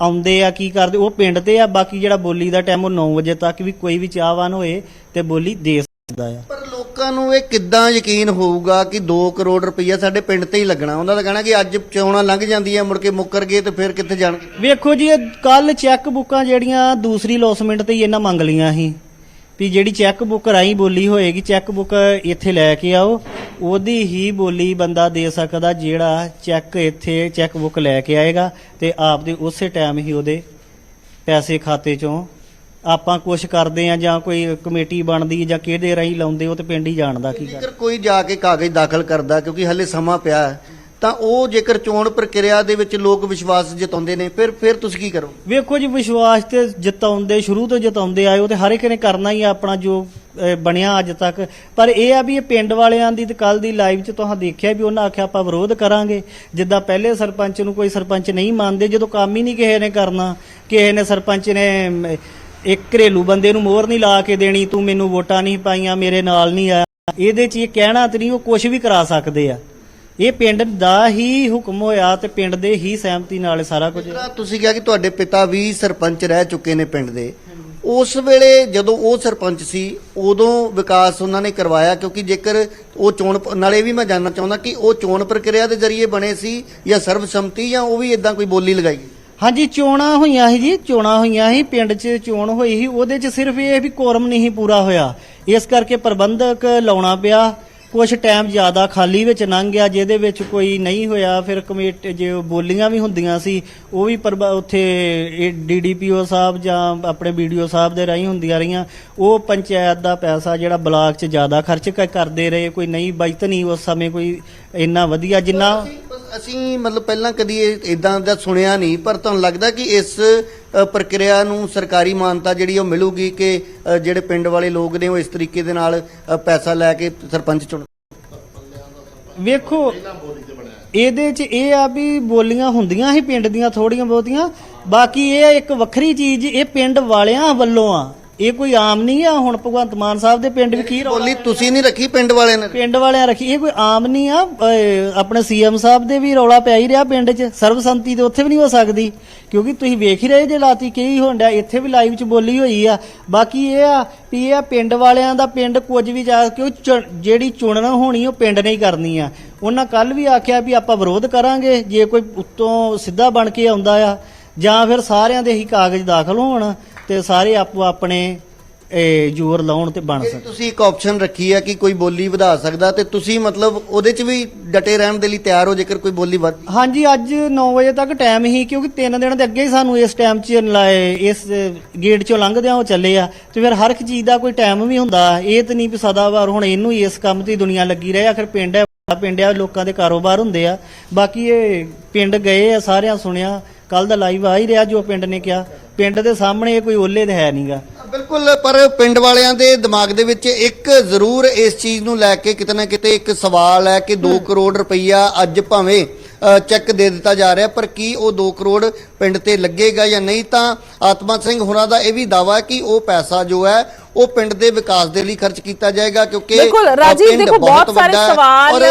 ਆਉਂਦੇ ਆ ਕੀ ਕਰਦੇ ਉਹ ਪਿੰਡ ਤੇ ਆ ਬਾਕੀ ਜਿਹੜਾ ਬੋਲੀ ਦਾ ਟਾਈਮ ਉਹ 9 ਵਜੇ ਤੱਕ ਵੀ ਕੋਈ ਵੀ ਚਾਹਵਾਨ ਹੋਏ ਤੇ ਬੋਲੀ ਦੇ ਸਕਦਾ ਆ। ਲੋਕਾਂ ਨੂੰ ਇਹ ਕਿੱਦਾਂ ਯਕੀਨ ਹੋਊਗਾ ਕਿ 2 ਕਰੋੜ ਰੁਪਈਆ ਸਾਡੇ ਪਿੰਡ ਤੇ ਹੀ ਲੱਗਣਾ? ਉਹਨਾਂ ਦਾ ਕਹਿਣਾ ਕਿ ਅੱਜ ਚੋਣਾਂ ਲੰਘ ਜਾਂਦੀਆਂ, ਮੁੜ ਕੇ ਮੁੱਕਰ ਗਏ ਤੇ ਫਿਰ ਕਿੱਥੇ ਜਾਣਗੇ ਵੇਖੋ ਜੀ ਕੱਲ ਚੈੱਕ ਬੁੱਕਾਂ ਜਿਹੜੀਆਂ ਦੂਸਰੀ ਲੋਸਮੈਂਟ ਤੇ ਹੀ ਇਹਨਾਂ ਮੰਗ ਲੀਆਂ ਸੀ। ਵੀ ਜਿਹੜੀ ਚੈੱਕ ਬੁੱਕ ਰਾਈ ਬੋਲੀ ਹੋਏਗੀ, ਚੈੱਕ ਬੁੱਕ ਇੱਥੇ ਲੈ ਕੇ ਆਓ। ਉਹਦੀ ਹੀ ਬੋਲੀ ਬੰਦਾ ਦੇ ਸਕਦਾ ਜਿਹੜਾ ਚੈੱਕ ਇੱਥੇ ਚੈੱਕ ਬੁੱਕ ਲੈ ਕੇ ਆਏਗਾ ਤੇ ਆਪਦੇ ਉਸੇ ਟਾਈਮ ਹੀ ਉਹਦੇ ਪੈਸੇ ਖਾਤੇ ਚੋਂ ਆਪਾਂ ਕੁਝ ਕਰਦੇ ਆ ਜਾਂ ਕੋਈ ਕਮੇਟੀ ਬਣਦੀ ਜਾਂ ਕਿਹਦੇ ਰਾਹੀਂ ਲਾਉਂਦੇ ਉਹ ਤੇ ਪਿੰਡ ਹੀ ਜਾਣਦਾ ਕੀ ਕਰ ਜੇਕਰ ਕੋਈ ਜਾ ਕੇ ਕਾਗਜ਼ ਦਾਖਲ ਕਰਦਾ ਕਿਉਂਕਿ ਹਲੇ ਸਮਾਂ ਪਿਆ ਹੈ ਤਾਂ ਉਹ ਜੇਕਰ ਚੋਣ ਪ੍ਰਕਿਰਿਆ ਦੇ ਵਿੱਚ ਲੋਕ ਵਿਸ਼ਵਾਸ ਜਤਾਉਂਦੇ ਨੇ ਫਿਰ ਫਿਰ ਤੁਸੀਂ ਕੀ ਕਰੋ? ਵੇਖੋ ਜੀ ਵਿਸ਼ਵਾਸ ਤੇ ਜਿਤਾਉਂਦੇ ਸ਼ੁਰੂ ਤੋਂ ਜਿਤਾਉਂਦੇ ਆਏ ਉਹ ਤੇ ਹਰ ਇੱਕ ਨੇ ਕਰਨਾ ਹੀ ਆ ਆਪਣਾ ਜੋ ਅਹ, ਬਣਿਆ ਅੱਜ ਤੱਕ। ਪਰ ਇਹ ਆ ਵੀ ਇਹ ਪਿੰਡ ਵਾਲਿਆਂ ਦੀ ਤੇ ਕੱਲ ਦੀ ਲਾਈਵ 'ਚ ਤੁਸੀਂ ਦੇਖਿਆ ਵੀ ਉਹਨਾਂ ਆਖਿਆ ਆਪਾਂ ਵਿਰੋਧ ਕਰਾਂਗੇ। ਜਿੱਦਾਂ ਪਹਿਲੇ ਸਰਪੰਚ ਨੂੰ ਕੋਈ ਸਰਪੰਚ ਨਹੀਂ ਮੰਨਦੇ ਜਦੋਂ ਕੰਮ ਹੀ ਨਹੀਂ ਕਿਸੇ ਨੇ ਕਰਨਾ ਕਿਸੇ ਨੇ ਸਰਪੰਚ ਨੇ ਅਮ, ਇੱਕ ਘਰੇਲੂ ਬੰਦੇ ਨੂੰ ਮੋਹਰ ਨਹੀਂ ਲਾ ਕੇ ਦੇਣੀ, ਤੂੰ ਮੈਨੂੰ ਵੋਟਾਂ ਨਹੀਂ ਪਾਈਆਂ, ਮੇਰੇ ਨਾਲ ਨਹੀਂ ਆਇਆ। ਇਹਦੇ 'ਚ ਇਹ ਕਹਿਣਾ ਤੇ ਨਹੀਂ, ਉਹ ਕੁਝ ਵੀ ਕਰਾ ਸਕਦੇ ਆ। ਇਹ ਪਿੰਡ ਦਾ ਹੀ ਹੁਕਮ ਹੋਇਆ ਤੇ ਪਿੰਡ ਦੇ ਹੀ ਸਹਿਮਤੀ ਨਾਲ ਸਾਰਾ ਕੁਝ। ਜਿਹੜਾ ਤੁਸੀਂ ਕਿਹਾ ਕਿ ਤੁਹਾਡੇ ਪਿਤਾ ਵੀ ਸਰਪੰਚ ਰਹਿ ਚੁੱਕੇ ਨੇ ਪਿੰਡ ਦੇ, ਉਸ ਵੇਲੇ ਜਦੋਂ ਉਹ ਸਰਪੰਚ ਸੀ, ਉਦੋਂ ਵਿਕਾਸ ਉਹਨਾਂ ਨੇ ਕਰਵਾਇਆ, ਕਿਉਂਕਿ ਜੇਕਰ ਉਹ ਚੋਣ ਪ- ਨਾਲੇ ਇਹ ਵੀ ਮੈਂ ਜਾਣਨਾ ਚਾਹੁੰਦਾ ਕਿ ਉਹ ਚੋਣ ਪ੍ਰਕਿਰਿਆ ਦੇ ਜ਼ਰੀਏ ਬਣੇ ਸੀ ਜਾਂ ਸਰਬਸੰਮਤੀ ਜਾਂ ਉਹ ਵੀ ਇਦਾਂ ਕੋਈ ਬੋਲੀ ਲਗਾਈ ਹਾਂਜੀ, ਚੋਣਾਂ ਹੋਈਆਂ ਸੀ ਜੀ, ਚੋਣਾਂ ਹੋਈਆਂ ਸੀ, ਪਿੰਡ 'ਚ ਚੋਣ ਹੋਈ ਸੀ, ਉਹਦੇ 'ਚ ਸਿਰਫ ਇਹ ਵੀ ਕੋਰਮ ਨਹੀਂ ਪੂਰਾ ਹੋਇਆ। ਇਸ ਕਰਕੇ ਪ੍ਰਬੰਧਕ ਲਾਉਣਾ ਪਿਆ ਕੁਝ ਟਾਈਮ ਜ਼ਿਆਦਾ ਖਾਲੀ ਵਿੱਚ ਲੰਘ ਗਿਆ, ਜਿਹਦੇ ਵਿੱਚ ਕੋਈ ਨਹੀਂ ਹੋਇਆ। ਫਿਰ ਕਮੇਟੀ, ਜੇ ਬੋਲੀਆਂ ਵੀ ਹੁੰਦੀਆਂ ਸੀ, ਉਹ ਵੀ ਪ੍ਰਬ- ਉੱਥੇ ਡੀਡੀਪੀਓ ਸਾਹਿਬ ਜਾਂ ਆਪਣੇ ਵੀਡੀਓ ਸਾਹਿਬ ਦੇ ਰਾਹੀਂ ਹੁੰਦੀਆਂ ਰਹੀਆਂ। ਉਹ ਪੰਚਾਇਤ ਦਾ ਪੈਸਾ ਜਿਹੜਾ ਬਲਾਕ 'ਚ ਜ਼ਿਆਦਾ ਖਰਚ ਕ- ਕਰਦੇ ਰਹੇ, ਕੋਈ ਨਹੀਂ, ਬਚਤ ਨਹੀਂ ਉਸ ਸਮੇਂ ਕੋਈ ਇੰਨਾ ਵਧੀਆ, ਜਿੰਨਾ ਅਸੀਂ ਮਤਲਬ ਪਹਿਲਾਂ ਕਦੀ ਇਦਾਂ ਦਾ ਸੁਣਿਆ ਨਹੀਂ, ਪਰ ਤੁਹਾਨੂੰ ਲੱਗਦਾ ਕਿ ਇਸ ਪ੍ਰਕਿਰਿਆ ਨੂੰ ਸਰਕਾਰੀ ਮਾਨਤਾ ਜਿਹੜੀ ਉਹ ਮਿਲੂਗੀ ਕਿ ਜਿਹੜੇ ਪਿੰਡ ਵਾਲੇ ਲੋਕ ਨੇ ਉਹ ਇਸ ਤਰੀਕੇ ਦੇ ਨਾਲ ਪੈਸਾ ਲੈ ਕੇ ਸਰਪੰਚ ਚੁਣ ਵੇਖੋ, ਇਹਦੇ ਚ ਇਹ ਆ ਵੀ ਬੋਲੀਆਂ ਹੁੰਦੀਆਂ ਹੀ ਪਿੰਡ ਦੀਆਂ ਥੋੜੀਆਂ ਬਹੁਤੀਆਂ, ਬਾਕੀ ਇਹ ਇੱਕ ਵੱਖਰੀ ਚੀਜ਼, ਇਹ ਪਿੰਡ ਵਾਲਿਆਂ ਵੱਲੋਂ ਆ। ਇਹ ਕੋਈ ਆਮ ਨਹੀਂ ਆ ਹੁਣ ਭਗਵੰਤ ਮਾਨ ਸਾਹਿਬ ਦੇ ਪਿੰਡ ਵੀ ਕੀ ਰੌਲਾ ਬੋਲੀ ਤੁਸੀਂ ਨਹੀਂ ਰੱਖੀ ਪਿੰਡ ਵਾਲਿਆਂ ਨੇ। ਪਿੰਡ ਵਾਲਿਆਂ ਰੱਖੀ ਇਹ ਕੋਈ ਆਮ ਨਹੀਂ ਆ ਆਪਣੇ ਸੀਐਮ ਸਾਹਿਬ ਦੇ ਵੀ ਰੌਲਾ ਪਿਆ ਹੀ ਰਿਹਾ ਪਿੰਡ 'ਚ ਸਰਬਸੰਮਤੀ ਤੇ ਉੱਥੇ ਵੀ ਨਹੀਂ ਹੋ ਸਕਦੀ ਕਿਉਂਕਿ ਤੁਸੀਂ ਵੇਖ ਹੀ ਰਹੇ ਜੇ ਲਾਤੀ ਕੀ ਹੋਣਦਾ ਇੱਥੇ ਵੀ ਲਾਈਵ 'ਚ ਬੋਲੀ ਹੋਈ ਆ ਬਾਕੀ ਇਹ ਆ ਵੀ ਇਹ ਆ ਪਿੰਡ ਵਾਲਿਆਂ ਦਾ ਪਿੰਡ ਕੁਝ ਵੀ ਜਾ ਕਿਉਂ ਜਿਹੜੀ ਚੁਣਨ ਹੋਣੀ ਉਹ ਪਿੰਡ ਨੇ ਹੀ ਕਰਨੀ ਆ। ਉਹਨਾਂ ਕੱਲ ਵੀ ਆਖਿਆ ਵੀ ਆਪਾਂ ਵਿਰੋਧ ਕਰਾਂਗੇ ਜੇ ਕੋਈ ਉੱਤੋਂ ਸਿੱਧਾ ਬਣ ਕੇ ਆਉਂਦਾ ਆ ਜਾਂ ਫਿਰ ਸਾਰਿਆਂ ਦੇ ਹੀ ਕਾਗਜ਼ ਦਾਖਲ ਹੋਣ ਤੇ ਸਾਰੇ ਆਪੋ ਆਪਣੇ ਇਹ, ਜ਼ੋਰ ਲਾਉਣ ਤੇ ਬਣ ਸਕਣ। ਤੁਸੀਂ ਇੱਕ ਆਪਸ਼ਨ ਰੱਖੀ ਹੈ ਕਿ ਕੋਈ ਬੋਲੀ ਵਧਾ ਸਕਦਾ ਤੇ ਤੁਸੀਂ ਮਤਲਬ ਉਹਦੇ 'ਚ ਵੀ ਡਟੇ ਰਹਿਣ ਦੇ ਲਈ ਤਿਆਰ ਹੋ ਜੇਕਰ ਕੋਈ ਬੋਲੀ ਵੱਧ ਹਾਂਜੀ ਅੱਜ 9 ਵਜੇ ਤੱਕ ਟਾਈਮ ਹੀ ਕਿਉਂਕਿ ਤਿੰਨ ਦਿਨ ਦੇ ਅੱਗੇ ਹੀ ਸਾਨੂੰ ਇਸ ਟਾਈਮ 'ਚ ਲਾਏ ਇਸ ਗੇਟ 'ਚੋਂ ਲੰਘਦਿਆਂ ਉਹ ਚੱਲੇ ਆ। ਤੇ ਫਿਰ ਹਰ ਇੱਕ ਚੀਜ਼ ਦਾ ਕੋਈ ਟਾਈਮ ਵੀ ਹੁੰਦਾ। ਇਹ ਤਾਂ ਨਹੀਂ ਵੀ ਸਦਾਵਾਰ ਹੁਣ ਇਹਨੂੰ ਹੀ ਇਸ ਕੰਮ ਤੇ ਦੁਨੀਆ ਲੱਗੀ ਰਹੇ ਆਖਰ ਪਿੰਡ ਹੈ ਪਿੰਡ ਆ ਲੋਕਾਂ ਦੇ ਕਾਰੋਬਾਰ ਹੁੰਦੇ ਆ। ਬਾਕੀ ਇਹ ਪਿੰਡ ਗਏ ਆ ਸਾਰਿਆਂ ਸੁਣਿਆ। ਕੱਲ ਦਾ ਲਾਈਵ ਆ ਹੀ ਰਿਹਾ ਜੋ ਪਿੰਡ ਨੇ ਕਿਹਾ। ਪਿੰਡ ਦੇ ਸਾਹਮਣੇ ਇਹ ਕੋਈ ਓਲੇ ਤੇ ਹੈ ਨਹੀਂਗਾ। ਬਿਲਕੁਲ ਪਰ ਪਿੰਡ ਵਾਲਿਆਂ ਦੇ ਦਿਮਾਗ ਦੇ ਵਿੱਚ ਇੱਕ ਜ਼ਰੂਰ ਇਸ ਚੀਜ਼ ਨੂੰ ਲੈ ਕੇ ਕਿਤੇ ਨਾ ਕਿਤੇ ਇੱਕ ਸਵਾਲ ਹੈ ਕਿ 2 ਕਰੋੜ ਰੁਪਈਆ ਅੱਜ ਭਾਵੇਂ ਚੈੱਕ ਦੇ ਦਿੱਤਾ ਜਾ ਰਿਹਾ ਪਰ ਕੀ ਉਹ 2 ਕਰੋੜ ਪਿੰਡ ਤੇ ਲੱਗੇਗਾ ਜਾਂ ਨਹੀਂ ਤਾਂ ਆਤਮਾ ਸਿੰਘ ਹੋਰਾਂ ਦਾ ਇਹ ਵੀ ਦਾਵਾ ਹੈ ਕਿ ਉਹ ਪੈਸਾ ਜੋ ਹੈ ਉਹ ਪਿੰਡ ਦੇ ਵਿਕਾਸ ਦੇ ਲਈ ਖਰਚ ਕੀਤਾ ਜਾਏਗਾ ਕਿਉਂਕਿ ਬਿਲਕੁਲ ਰਾਜੀਵ ਦੇਖੋ ਬਹੁਤ ਸਾਰੇ ਹੈ ਸਵਾਲ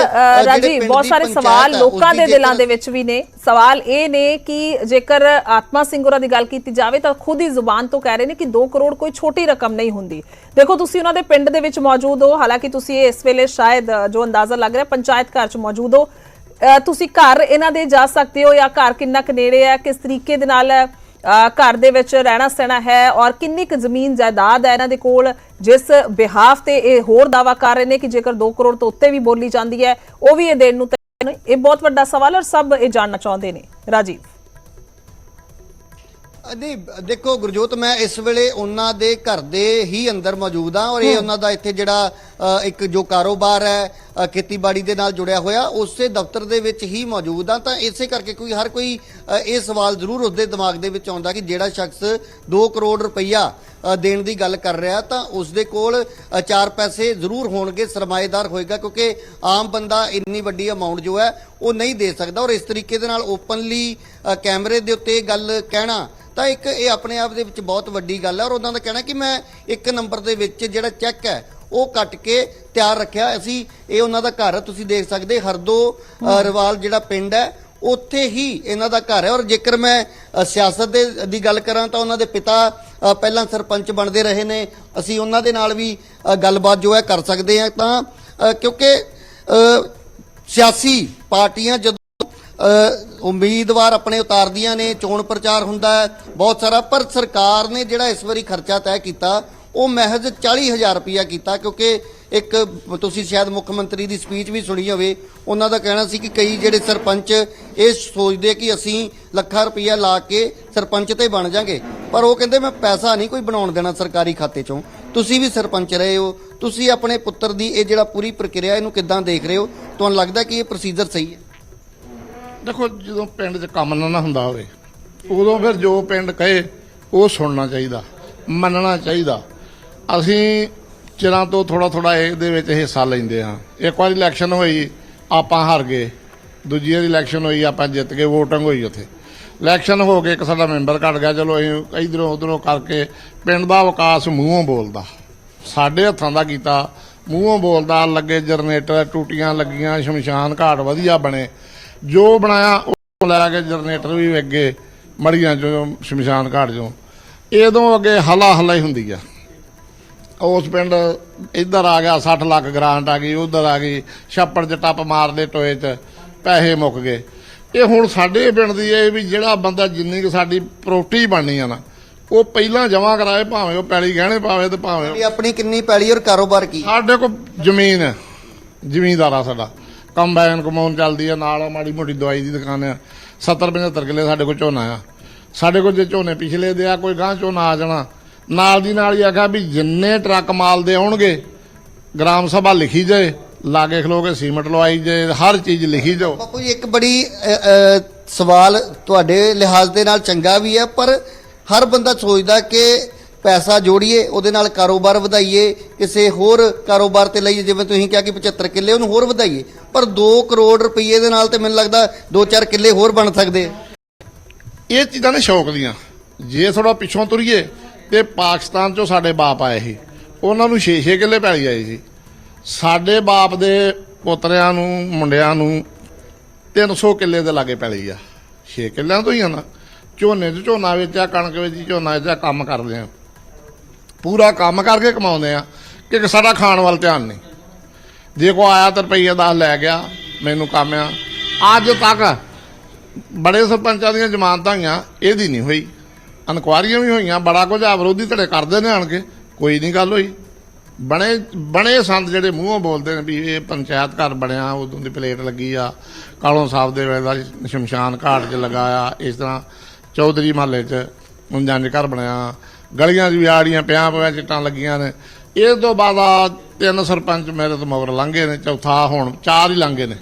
ਰਾਜੀਵ ਬਹੁਤ ਸਾਰੇ ਸਵਾਲ ਹੈ, ਲੋਕਾਂ ਦੇ ਦਿਲਾਂ ਦੇ ਵਿੱਚ ਵੀ ਨੇ। ਸਵਾਲ ਇਹ ਨੇ ਕਿ ਜੇਕਰ ਆਤਮਾ ਸਿੰਘ ਹੋਰਾਂ ਦੀ ਗੱਲ ਕੀਤੀ ਜਾਵੇ ਤਾਂ ਖੁਦ ਹੀ ਜ਼ੁਬਾਨ ਤੋਂ ਕਹਿ ਰਹੇ ਨੇ ਕਿ 2 ਕਰੋੜ ਕੋਈ ਛੋਟੀ ਰਕਮ ਨਹੀਂ ਹੁੰਦੀ। ਦੇਖੋ ਤੁਸੀਂ ਉਹਨਾਂ ਦੇ ਪਿੰਡ ਦੇ ਵਿੱਚ ਮੌਜੂਦ ਹੋ ਹਾਲਾਂਕਿ ਤੁਸੀਂ ਇਸ ਵੇਲੇ ਸ਼ਾਇਦ ਜੋ ਅੰਦਾਜ਼ਾ ਲੱਗ ਰਿਹਾ ਪੰਚਾਇਤ ਘਰ 'ਚ ਮੌਜੂਦ ਹੋ। ਤੁਸੀਂ ਘਰ ਇਹਨਾਂ ਦੇ ਜਾ ਸਕਦੇ ਹੋ ਜਾਂ ਘਰ ਕਿੰਨਾ ਕੁ ਨੇੜੇ ਹੈ ਕਿਸ ਤਰੀਕੇ ਦੇ ਨਾਲ ਅ, ਘਰ ਦੇ ਵਿੱਚ ਰਹਿਣਾ ਸਹਿਣਾ ਹੈ ਔਰ ਕਿੰਨੀ ਕੁ ਜ਼ਮੀਨ ਜਾਇਦਾਦ ਹੈ ਇਹਨਾਂ ਦੇ ਕੋਲ, ਜਿਸ ਬਿਹਾਫ ਤੇ ਇਹ ਹੋਰ ਦਾਵਾ ਕਰ ਰਹੇ ਨੇ ਕਿ ਜੇਕਰ 2 ਕਰੋੜ ਤੋਂ ਉੱਤੇ ਵੀ ਬੋਲੀ ਜਾਂਦੀ ਹੈ, ਉਹ ਵੀ ਇਹ ਦੇਣ ਨੂੰ ਤਿਆਰ ਇਹ ਬਹੁਤ ਵੱਡਾ ਸਵਾਲ ਔਰ ਸਭ ਇਹ ਜਾਣਨਾ ਚਾਹੁੰਦੇ ਨੇ। ਰਾਜੀਵ। ਨਹੀਂ ਦੇਖੋ ਗੁਰਜੋਤ ਮੈਂ ਇਸ ਵੇਲੇ ਉਹਨਾਂ ਦੇ ਘਰ ਦੇ ਹੀ ਅੰਦਰ ਮੌਜੂਦ ਹਾਂ ਔਰ ਇਹ ਉਹਨਾਂ ਦਾ ਇੱਥੇ ਜਿਹੜਾ ਅ, ਇੱਕ ਜੋ ਕਾਰੋਬਾਰ ਹੈ ਅ, ਖੇਤੀਬਾੜੀ ਦੇ ਨਾਲ ਜੁੜਿਆ ਹੋਇਆ ਉਸੇ ਦਫ਼ਤਰ ਦੇ ਵਿੱਚ ਹੀ ਮੌਜੂਦ ਹਾਂ। ਤਾਂ ਇਸੇ ਕਰਕੇ ਕੋਈ ਹਰ ਕੋਈ ਅ, ਇਹ ਸਵਾਲ ਜ਼ਰੂਰ ਉਸਦੇ ਦਿਮਾਗ ਦੇ ਵਿੱਚ ਆਉਂਦਾ ਕਿ ਜਿਹੜਾ ਸ਼ਖਸ 2 ਕਰੋੜ ਰੁਪਈਆ ਦੇਣ ਦੀ ਗੱਲ ਕਰ ਰਿਹਾ ਤਾਂ ਉਸਦੇ ਕੋਲ ਚਾਰ ਪੈਸੇ ਜ਼ਰੂਰ ਹੋਣਗੇ, ਸਰਮਾਏਦਾਰ ਹੋਏਗਾ, ਕਿਉਂਕਿ ਆਮ ਬੰਦਾ ਇੰਨੀ ਵੱਡੀ ਅਮਾਉਂਟ ਜੋ ਹੈ, ਉਹ ਨਹੀਂ ਦੇ ਸਕਦਾ। ਔਰ ਇਸ ਤਰੀਕੇ ਦੇ ਨਾਲ ਓਪਨਲੀ ਕੈਮਰੇ ਦੇ ਉੱਤੇ ਗੱਲ ਕਹਿਣਾ ਤਾਂ ਇੱਕ ਇਹ ਆਪਣੇ ਆਪ ਦੇ ਵਿੱਚ ਬਹੁਤ ਵੱਡੀ ਗੱਲ ਹੈ। ਔਰ ਉਹਨਾਂ ਦਾ ਕਹਿਣਾ ਕਿ ਮੈਂ ਇੱਕ ਨੰਬਰ ਦੇ ਵਿੱਚ ਜਿਹੜਾ ਚੈੱਕ ਹੈ, ਉਹ ਕੱਟ ਕੇ ਤਿਆਰ ਰੱਖਿਆ। ਅਸੀਂ, ਇਹ ਉਹਨਾਂ ਦਾ ਘਰ ਤੁਸੀਂ ਦੇਖ ਸਕਦੇ, ਹਰਦੋ ਰਵਾਲ ਜਿਹੜਾ ਪਿੰਡ ਹੈ ਉੱਥੇ ਹੀ ਇਹਨਾਂ ਦਾ ਘਰ ਹੈ। ਔਰ ਜੇਕਰ ਮੈਂ ਸਿਆਸਤ ਦੇ, ਦੀ ਗੱਲ ਕਰਾਂ ਤਾਂ ਉਹਨਾਂ ਦੇ ਪਿਤਾ ਪਹਿਲਾਂ ਸਰਪੰਚ ਬਣਦੇ ਰਹੇ ਨੇ। ਅਸੀਂ ਉਹਨਾਂ ਦੇ ਨਾਲ ਵੀ ਗੱਲਬਾਤ ਜੋ ਹੈ ਕਰ ਸਕਦੇ ਹਾਂ ਤਾਂ ਕਿਉਂਕਿ ਸਿਆਸੀ ਪਾਰਟੀਆਂ ਜਦੋਂ ਉਮੀਦਵਾਰ ਆਪਣੇ ਉਤਾਰਦੀਆਂ ਨੇ, ਚੋਣ ਪ੍ਰਚਾਰ ਹੁੰਦਾ ਹੈ, ਬਹੁਤ ਸਾਰਾ। ਪਰ ਸਰਕਾਰ ਨੇ ਜਿਹੜਾ ਇਸ ਵਾਰੀ ਖਰਚਾ ਤੈਅ ਕੀਤਾ, ਉਹ ਮਹਿਜ਼ 40000 ਰੁਪਇਆ ਕੀਤਾ, ਕਿਉਂਕਿ ਇੱਕ ਤੁਸੀਂ ਸ਼ਾਇਦ ਮੁੱਖ ਮੰਤਰੀ ਦੀ ਸਪੀਚ ਵੀ ਸੁਣੀ ਹੋਵੇ, ਉਹਨਾਂ ਦਾ ਕਹਿਣਾ ਸੀ ਕਿ ਕਈ ਜਿਹੜੇ ਸਰਪੰਚ ਇਹ ਸੋਚਦੇ ਕਿ ਅਸੀਂ ਲੱਖਾਂ ਰੁਪਈਆ ਲਾ ਕੇ ਸਰਪੰਚ ਤੇ ਬਣ ਜਾਾਂਗੇ। ਪਰ ਉਹ ਕਹਿੰਦੇ, ਮੈਂ ਪੈਸਾ ਨਹੀਂ ਕੋਈ ਬਣਾਉਣ ਦੇਣਾ ਸਰਕਾਰੀ ਖਾਤੇ ਚੋਂ। ਤੁਸੀਂ ਵੀ ਸਰਪੰਚ ਰਹੇ ਹੋ। ਤੁਸੀਂ ਆਪਣੇ ਪੁੱਤਰ ਦੀ ਇਹ ਜਿਹੜਾ ਪੂਰੀ ਪ੍ਰਕਿਰਿਆ, ਇਹਨੂੰ ਕਿੱਦਾਂ ਦੇਖ ਰਹੇ ਹੋ? ਤੁਹਾਨੂੰ ਲੱਗਦਾ ਕਿ ਇਹ ਪ੍ਰੋਸੀਜਰ ਸਹੀ ਹੈ? ਦੇਖੋ, ਜਦੋਂ ਪਿੰਡ 'ਚ ਕੰਮ ਨਾ ਹੁੰਦਾ ਹੋਵੇ, ਉਦੋਂ ਫਿਰ ਜੋ ਪਿੰਡ ਕਹੇ, ਉਹ ਸੁਣਨਾ ਚਾਹੀਦਾ, ਮੰਨਣਾ ਚਾਹੀਦਾ। ਅਸੀਂ ਚਿਰਾਂ ਤੋਂ ਥੋੜਾ ਥੋੜਾ ਇਹਦੇ ਵਿੱਚ ਹਿੱਸਾ ਲੈਂਦੇ ਹਾਂ। ਇੱਕ ਵਾਰੀ ਇਲੈਕਸ਼ਨ ਹੋਈ, ਆਪਾਂ ਹਾਰ ਗਏ। ਦੂਜੀ ਵਾਰੀ ਇਲੈਕਸ਼ਨ ਹੋਈ, ਆਪਾਂ ਜਿੱਤ ਗਏ ਵੋਟਿੰਗ ਹੋਈ ਉੱਥੇ। ਇਲੈਕਸ਼ਨ ਹੋ ਕੇ ਇੱਕ ਸਾਡਾ ਮੈਂਬਰ ਕੱਟ ਗਿਆ, ਚਲੋ ਅਸੀਂ ਇਧਰੋਂ ਉਧਰੋਂ ਕਰਕੇ ਪਿੰਡ ਦਾ ਵਿਕਾਸ ਮੂੰਹੋਂ ਬੋਲਦਾ। ਸਾਡੇ ਹੱਥਾਂ ਦਾ ਕੀਤਾ, ਮੂੰਹੋਂ ਬੋਲਦਾ, ਲੱਗੇ ਜਨਰੇਟਰ, ਟੂਟੀਆਂ ਲੱਗੀਆਂ, ਸ਼ਮਸ਼ਾਨ ਘਾਟ ਵਧੀਆ ਬਣੇ। ਜੋ ਬਣਾਇਆ, ਉਹ ਲੈ ਕੇ ਜਨਰੇਟਰ ਵੀ ਅੱਗੇ ਮੜੀਆਂ ਚੋਂ, ਸ਼ਮਸ਼ਾਨ ਘਾਟ ਚੋਂ। ਇਹਦੋਂ ਅੱਗੇ ਹਲਾ ਹਲਾ ਹੀ ਹੁੰਦੀ ਆ। ਉਸ ਪਿੰਡ ਇੱਧਰ ਆ ਗਿਆ 60 ਲੱਖ ਗ੍ਰਾਂਟ ਆ ਗਈ ਉਧਰ ਆ ਗਈ ਛੱਪੜ 'ਚ ਟੱਪ ਮਾਰਦੇ ਟੋਏ 'ਚ ਪੈਸੇ ਮੁੱਕ ਗਏ। ਇਹ ਹੁਣ ਸਾਡੇ ਪਿੰਡ ਦੀ ਇਹ ਵੀ ਜਿਹੜਾ ਬੰਦਾ ਜਿੰਨੀ ਕੁ ਸਾਡੀ ਪ੍ਰੋਪਰਟੀ ਬਣਨੀ ਆ ਨਾ ਉਹ ਪਹਿਲਾਂ ਜਮ੍ਹਾਂ ਕਰਾਏ ਭਾਵੇਂ ਉਹ ਪੈਲੀ ਗਹਿਣੇ ਪਾਵੇ ਤੇ ਭਾਵੇਂ ਆਪਣੀ ਕਿੰਨੀ ਪੈਲੀ ਔਰ ਕਾਰੋਬਾਰ ਕੀ? ਸਾਡੇ ਕੋਲ ਜ਼ਮੀਨ ਹੈ ਜ਼ਮੀਂਦਾਰ ਆ ਸਾਡਾ। ਕੰਬਾਈਨ ਕਮਾਉਣ ਚੱਲਦੀ ਆ ਨਾਲ ਮਾੜੀ ਮੋਟੀ ਦਵਾਈ ਦੀ ਦੁਕਾਨ ਆ। 70 75 ਕਿੱਲੇ ਸਾਡੇ ਕੋਲ ਝੋਨਾ ਆ। ਸਾਡੇ ਕੋਲ ਜੇ ਝੋਨੇ ਪਿਛਲੇ ਦੇ ਆ ਕੋਈ ਗਾਂ ਝੋਨਾ ਆ ਜਾਣਾ ਨਾਲ ਦੀ ਨਾਲ ਹੀ ਆਖਿਆ ਵੀ ਜਿੰਨੇ ਟਰੱਕ ਮਾਲ ਦੇ ਆਉਣਗੇ ਗ੍ਰਾਮ ਸਭਾ ਲਿਖੀ ਜਾਏ ਲਾਗੇ ਖਲੋ ਕੇ ਸੀਮਟ ਲਵਾਈ ਜਾਏ ਹਰ ਚੀਜ਼ ਲਿਖੀ ਜਾਓ। ਬਾਪੂ ਜੀ ਇੱਕ ਬੜੀ ਸਵਾਲ ਤੁਹਾਡੇ ਲਿਹਾਜ਼ ਦੇ ਨਾਲ ਚੰਗਾ ਵੀ ਹੈ ਪਰ ਹਰ ਬੰਦਾ ਸੋਚਦਾ ਕਿ ਪੈਸਾ ਜੋੜੀਏ ਉਹਦੇ ਨਾਲ ਕਾਰੋਬਾਰ ਵਧਾਈਏ ਕਿਸੇ ਹੋਰ ਕਾਰੋਬਾਰ ਤੇ ਲਈਏ ਜਿਵੇਂ ਤੁਸੀਂ ਕਿਹਾ ਕਿ 75 ਕਿੱਲੇ ਉਹਨੂੰ ਹੋਰ ਵਧਾਈਏ। ਪਰ 2 ਕਰੋੜ ਰੁਪਏ ਦੇ ਨਾਲ ਤੇ ਮੈਨੂੰ ਲੱਗਦਾ 2-4 ਕਿੱਲੇ ਹੋਰ ਬਣ ਸਕਦੇ। ਇਹ ਚੀਜ਼ਾਂ ਨੇ ਸ਼ੌਕ ਦੀਆਂ। ਜੇ ਥੋੜਾ ਪਿੱਛੋਂ ਤੁਰੀਏ ਤੇ ਪਾਕਿਸਤਾਨ ਚੋਂ ਸਾਡੇ ਬਾਪ ਆਏ ਸੀ। ਉਹਨਾਂ ਨੂੰ 6-6 ਕਿੱਲੇ ਪੈਲੀ ਆਈ ਸੀ। ਸਾਡੇ ਬਾਪ ਦੇ ਪੁੱਤਰਿਆਂ ਨੂੰ, ਮੁੰਡਿਆਂ ਨੂੰ 300 ਕਿੱਲੇ ਦੇ ਲਾਗੇ ਪੈਲੀ ਆ। 6 ਕਿੱਲਿਆਂ ਤੋਂ ਹੀ ਆ ਨਾ। ਝੋਨੇ 'ਚ ਝੋਨਾ ਵੇਚਿਆ, ਕਣਕ ਵਿੱਚ, ਝੋਨਾ ਵੇਚਿਆ, ਕੰਮ ਕਰਦੇ ਆ। ਪੂਰਾ ਕੰਮ ਕਰਕੇ ਕਮਾਉਂਦੇ ਆ, ਕਿ ਸਾਡਾ ਖਾਣ ਵੱਲ ਧਿਆਨ ਨਹੀਂ। ਜੇ ਕੋ ਆਇਆ ਤਾਂ ਰੁਪਈਆ 10 ਲੈ ਗਿਆ, ਮੈਨੂੰ ਕੰਮ ਆ। ਅੱਜ ਤੱਕ ਬੜੇ ਸਰਪੰਚਾਂ ਦੀਆਂ ਜ਼ਮਾਨਤਾਂ ਹੋਈਆਂ ਇਹਦੀ ਨਹੀਂ ਹੋਈ। ਇਨਕੁਆਰੀਆਂ ਵੀ ਹੋਈਆਂ, ਬੜਾ ਕੁਝ ਆ ਵਿਰੋਧੀ ਧੜੇ ਕਰਦੇ ਨੇ ਆਣ ਕੇ, ਕੋਈ ਨਹੀਂ ਗੱਲ ਹੋਈ। ਬਣੇ ਬਣੇ ਸੰਦ ਜਿਹੜੇ ਮੂੰਹੋਂ ਬੋਲਦੇ ਨੇ ਵੀ ਇਹ ਪੰਚਾਇਤ ਘਰ ਬਣਿਆ, ਉਦੋਂ ਦੀ ਪਲੇਟ ਲੱਗੀ ਆ, ਕਾਲੋਂ ਸਾਹਿਬ ਦੇ ਵੇਲੇ ਦਾ ਸ਼ਮਸ਼ਾਨ ਘਾਟ 'ਚ ਲਗਾਇਆ, ਇਸ ਤਰ੍ਹਾਂ ਚੌਧਰੀ ਮਹੱਲੇ 'ਚ ਮੁੰਜਾਂ ਘਰ ਬਣਿਆ, ਗਲੀਆਂ 'ਚ ਵੀ ਆੜੀਆਂ ਪਿਆਂ ਪਿਆਂ ਚਿੱਟਾਂ ਲੱਗੀਆਂ ਨੇ। ਇਸ ਤੋਂ ਬਾਅਦ ਆ ਤਿੰਨ ਸਰਪੰਚ ਮੇਰੇ ਤੋਂ ਮਗਰ ਲੰਘੇ ਨੇ, ਚੌਥਾ ਹੁਣ ਚਾਰ ਹੀ ਲੰਘੇ ਨੇ।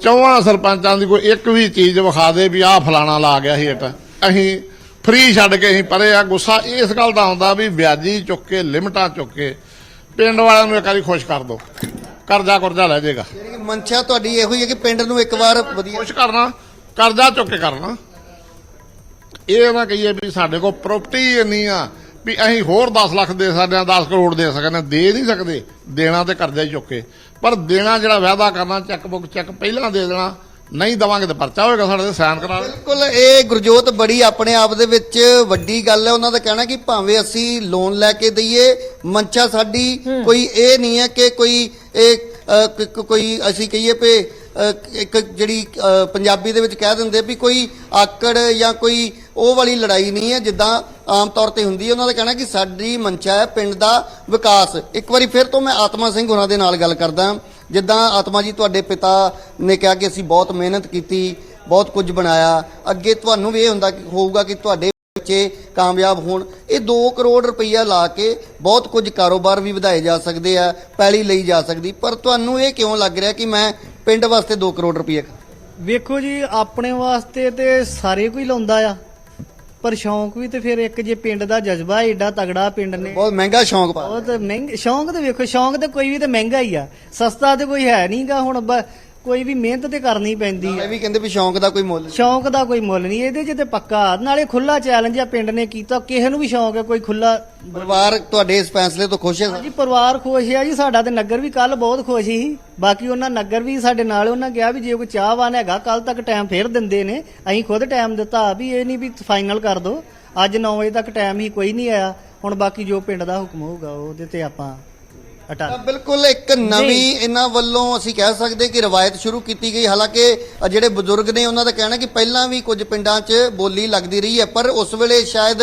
ਚੌਹਾਂ ਸਰਪੰਚਾਂ ਦੀ ਕੋਈ ਇੱਕ ਵੀ ਚੀਜ਼ ਵਿਖਾ ਦੇ ਵੀ ਆਹ ਫਲਾਣਾ ਲਾ ਗਿਆ ਸੀ ਇੱਟ। ਅਸੀਂ ਫ੍ਰੀ ਛੱਡ ਕੇ ਅਸੀਂ ਪਰੇ ਆ ਗੁੱਸਾ ਇਸ ਗੱਲ ਦਾ ਆਉਂਦਾ ਵੀ ਵਿਆਜੀ ਚੁੱਕ ਕੇ ਲਿਮਟਾਂ ਚੁੱਕ ਕੇ ਪਿੰਡ ਵਾਲਿਆਂ ਨੂੰ ਇੱਕ ਵਾਰੀ ਖੁਸ਼ ਕਰ ਦੋ ਕਰਜ਼ਾ ਕੁਰਜ਼ਾ ਲੈ ਜਾਏਗਾ। ਮਨਸ਼ਾ ਤੁਹਾਡੀ ਇਹੋ ਹੀ ਹੈ ਕਿ ਪਿੰਡ ਨੂੰ ਇੱਕ ਵਾਰ ਵਧੀਆ ਖੁਸ਼ ਕਰਨਾ ਕਰਜ਼ਾ ਚੁੱਕ ਕੇ ਕਰਨਾ। ਇਹ ਨਾ ਕਹੀਏ ਵੀ ਸਾਡੇ ਕੋਲ ਪ੍ਰਾਪਰਟੀ ਇੰਨੀ ਆ ਵੀ ਅਸੀਂ ਹੋਰ 10 ਲੱਖ ਦੇ ਸਕਦੇ ਹਾਂ 10 ਕਰੋੜ ਦੇ ਸਕਦੇ ਹਾਂ ਦੇ ਨਹੀਂ ਸਕਦੇ। ਦੇਣਾ ਤੇ ਕਰਜ਼ਾ ਹੀ ਚੁੱਕ ਪਰ ਦੇਣਾ ਜਿਹੜਾ ਵਾਅਦਾ ਕਰਨਾ ਚੈੱਕ ਬੁੱਕ ਚੈੱਕ ਪਹਿਲਾਂ ਦੇ ਦੇਣਾ ਨਹੀਂ ਦਵਾਂਗੇ ਤੇ ਪਰਚਾ ਹੋਏਗਾ ਸਾਡੇ ਤੇ ਸਾਈਨ ਕਰਾ ਬਿਲਕੁਲ ਇਹ ਗੁਰਜੋਤ ਬੜੀ ਆਪਣੇ ਆਪ ਦੇ ਵਿੱਚ ਵੱਡੀ ਗੱਲ ਹੈ। ਉਹਨਾਂ ਦਾ ਕਹਿਣਾ ਕਿ ਭਾਵੇਂ ਅਸੀਂ ਲੋਨ ਲੈ ਕੇ ਦਈਏ ਮਨਸ਼ਾ ਸਾਡੀ ਕੋਈ ਇਹ ਨਹੀਂ ਹੈ ਕਿ ਕੋਈ ਇਹ ਅ, ਕ- ਕ- ਕੋਈ ਅਸੀਂ ਕਹੀਏ ਪੇ ਇੱਕ ਜਿਹੜੀ ਅ, ਪੰਜਾਬੀ ਦੇ ਵਿੱਚ ਕਹਿ ਦਿੰਦੇ ਵੀ ਕੋਈ ਆਕੜ ਜਾਂ ਕੋਈ ਉਹ ਵਾਲੀ ਲੜਾਈ ਨਹੀਂ ਹੈ ਜਿੱਦਾਂ ਆਮ ਤੌਰ ਤੇ ਹੁੰਦੀ ਹੈ। ਉਹਨਾਂ ਦਾ ਕਹਿਣਾ ਕਿ ਸਾਡੀ ਮਨਸ਼ਾ ਹੈ ਪਿੰਡ ਦਾ ਵਿਕਾਸ। ਇੱਕ ਵਾਰੀ ਫਿਰ ਤੋਂ ਮੈਂ ਆਤਮਾ ਸਿੰਘ ਉਹਨਾਂ ਦੇ ਨਾਲ ਗੱਲ ਕਰਦਾ। ਜਿੱਦਾਂ ਆਤਮਾ ਜੀ ਤੁਹਾਡੇ ਪਿਤਾ ਨੇ ਕਿਹਾ ਕਿ ਅਸੀਂ ਬਹੁਤ ਮਿਹਨਤ ਕੀਤੀ, ਬਹੁਤ ਕੁਝ ਬਣਾਇਆ। ਅੱਗੇ ਤੁਹਾਨੂੰ ਵੀ ਇਹ ਹੁੰਦਾ ਕਿ ਹੋਊਗਾ ਕਿ ਤੁਹਾਡੇ ਬੱਚੇ ਕਾਮਯਾਬ ਹੋਣ। ਇਹ 2 ਕਰੋੜ ਰੁਪਈਆ ਲਾ ਕੇ ਬਹੁਤ ਕੁਝ ਕਾਰੋਬਾਰ ਵੀ ਵਧਾਏ ਜਾ ਸਕਦੇ ਆ, ਪੈਲੀ ਲਈ ਜਾ ਸਕਦੀ। ਪਰ ਤੁਹਾਨੂੰ ਇਹ ਕਿਉਂ ਲੱਗ ਰਿਹਾ ਕਿ ਮੈਂ ਪਿੰਡ ਵਾਸਤੇ 2 ਕਰੋੜ ਰੁਪਈਆ ਵੇਖੋ ਜੀ, ਆਪਣੇ ਵਾਸਤੇ ਤੇ ਸਾਰੇ ਕੋਈ ਲਾਉਂਦਾ ਆ। ਪਰ ਸ਼ੌਂਕ ਵੀ ਤੇ ਫਿਰ ਇੱਕ ਜੇ ਪਿੰਡ ਦਾ ਜਜ਼ਬਾ ਏਡਾ ਤਗੜਾ ਪਿੰਡ ਨੇ। ਬਹੁਤ ਮਹਿੰਗਾ ਸ਼ੌਂਕ ਪਾ ਬਹੁਤ ਮਹਿੰਗਾ ਸ਼ੌਂਕ ਤੇ ਵੇਖੋ ਸ਼ੌਂਕ ਤੇ ਕੋਈ ਵੀ ਤੇ ਮਹਿੰਗਾ ਹੀ ਆ। ਸਸਤਾ ਤੇ ਕੋਈ ਹੈ ਨਹੀਂਗਾ ਹੁਣ ਕੋਈ ਵੀ ਮਿਹਨਤ ਤੇ ਕਰਨੀ ਪੈਂਦੀ ਆ। ਇਹ ਵੀ ਕਹਿੰਦੇ ਵੀ ਸ਼ੌਂਕ ਦਾ ਕੋਈ ਮੁੱਲ ਨਹੀਂ। ਸ਼ੌਂਕ ਦਾ ਕੋਈ ਮੁੱਲ ਨਹੀਂ ਇਹਦੇ 'ਚ ਤੇ ਪੱਕਾ। ਨਾਲੇ ਖੁੱਲਾ ਚੈਲੰਜ ਆ ਪਿੰਡ ਨੇ ਕੀਤਾ ਕਿਸੇ ਨੂੰ ਵੀ ਸ਼ੌਂਕ ਹੈ ਕੋਈ ਖੁੱਲਾ ਪਰਿਵਾਰ ਤੁਹਾਡੇ ਇਸ ਫੈਸਲੇ ਤੋਂ ਖੁਸ਼ ਹੈ? ਜੀ ਪਰਿਵਾਰ ਖੁਸ਼ ਆ ਜੀ ਸਾਡਾ ਤੇ ਨਗਰ ਵੀ ਕੱਲ ਬਹੁਤ ਖੁਸ਼ ਸੀ। ਬਾਕੀ ਉਹਨਾਂ ਨਗਰ ਵੀ ਸਾਡੇ ਨਾਲ ਉਹਨਾਂ ਕਿਹਾ ਵੀ ਜੇ ਕੋਈ ਚਾਹਵਾਨ ਹੈਗਾ ਕੱਲ ਤੱਕ ਟਾਈਮ ਫੇਰ ਦਿੰਦੇ ਨੇ। ਅਸੀਂ ਖੁਦ ਟਾਈਮ ਦਿੱਤਾ ਵੀ ਇਹ ਨਹੀਂ ਵੀ ਫਾਈਨਲ ਕਰ ਦੋ। ਅੱਜ 9 ਵਜੇ ਤੱਕ ਟਾਈਮ ਹੀ ਕੋਈ ਨਹੀਂ ਆਇਆ। ਹੁਣ ਬਾਕੀ ਜੋ ਪਿੰਡ ਦਾ ਹੁਕਮ ਹੋਊਗਾ ਉਹਦੇ ਤੇ ਆਪਾਂ ਤਾਂ ਬਿਲਕੁਲ ਇੱਕ ਨਵੀਂ ਇਹਨਾਂ ਵੱਲੋਂ ਅਸੀਂ ਕਹਿ ਸਕਦੇ ਕਿ ਰਵਾਇਤ ਸ਼ੁਰੂ ਕੀਤੀ ਗਈ। ਹਾਲਾਂਕਿ ਅ, ਜਿਹੜੇ ਬਜ਼ੁਰਗ ਨੇ ਉਹਨਾਂ ਦਾ ਕਹਿਣਾ ਕਿ ਪਹਿਲਾਂ ਵੀ ਕੁਝ ਪਿੰਡਾਂ 'ਚ ਬੋਲੀ ਲੱਗਦੀ ਰਹੀ ਹੈ ਪਰ ਉਸ ਵੇਲੇ ਸ਼ਾਇਦ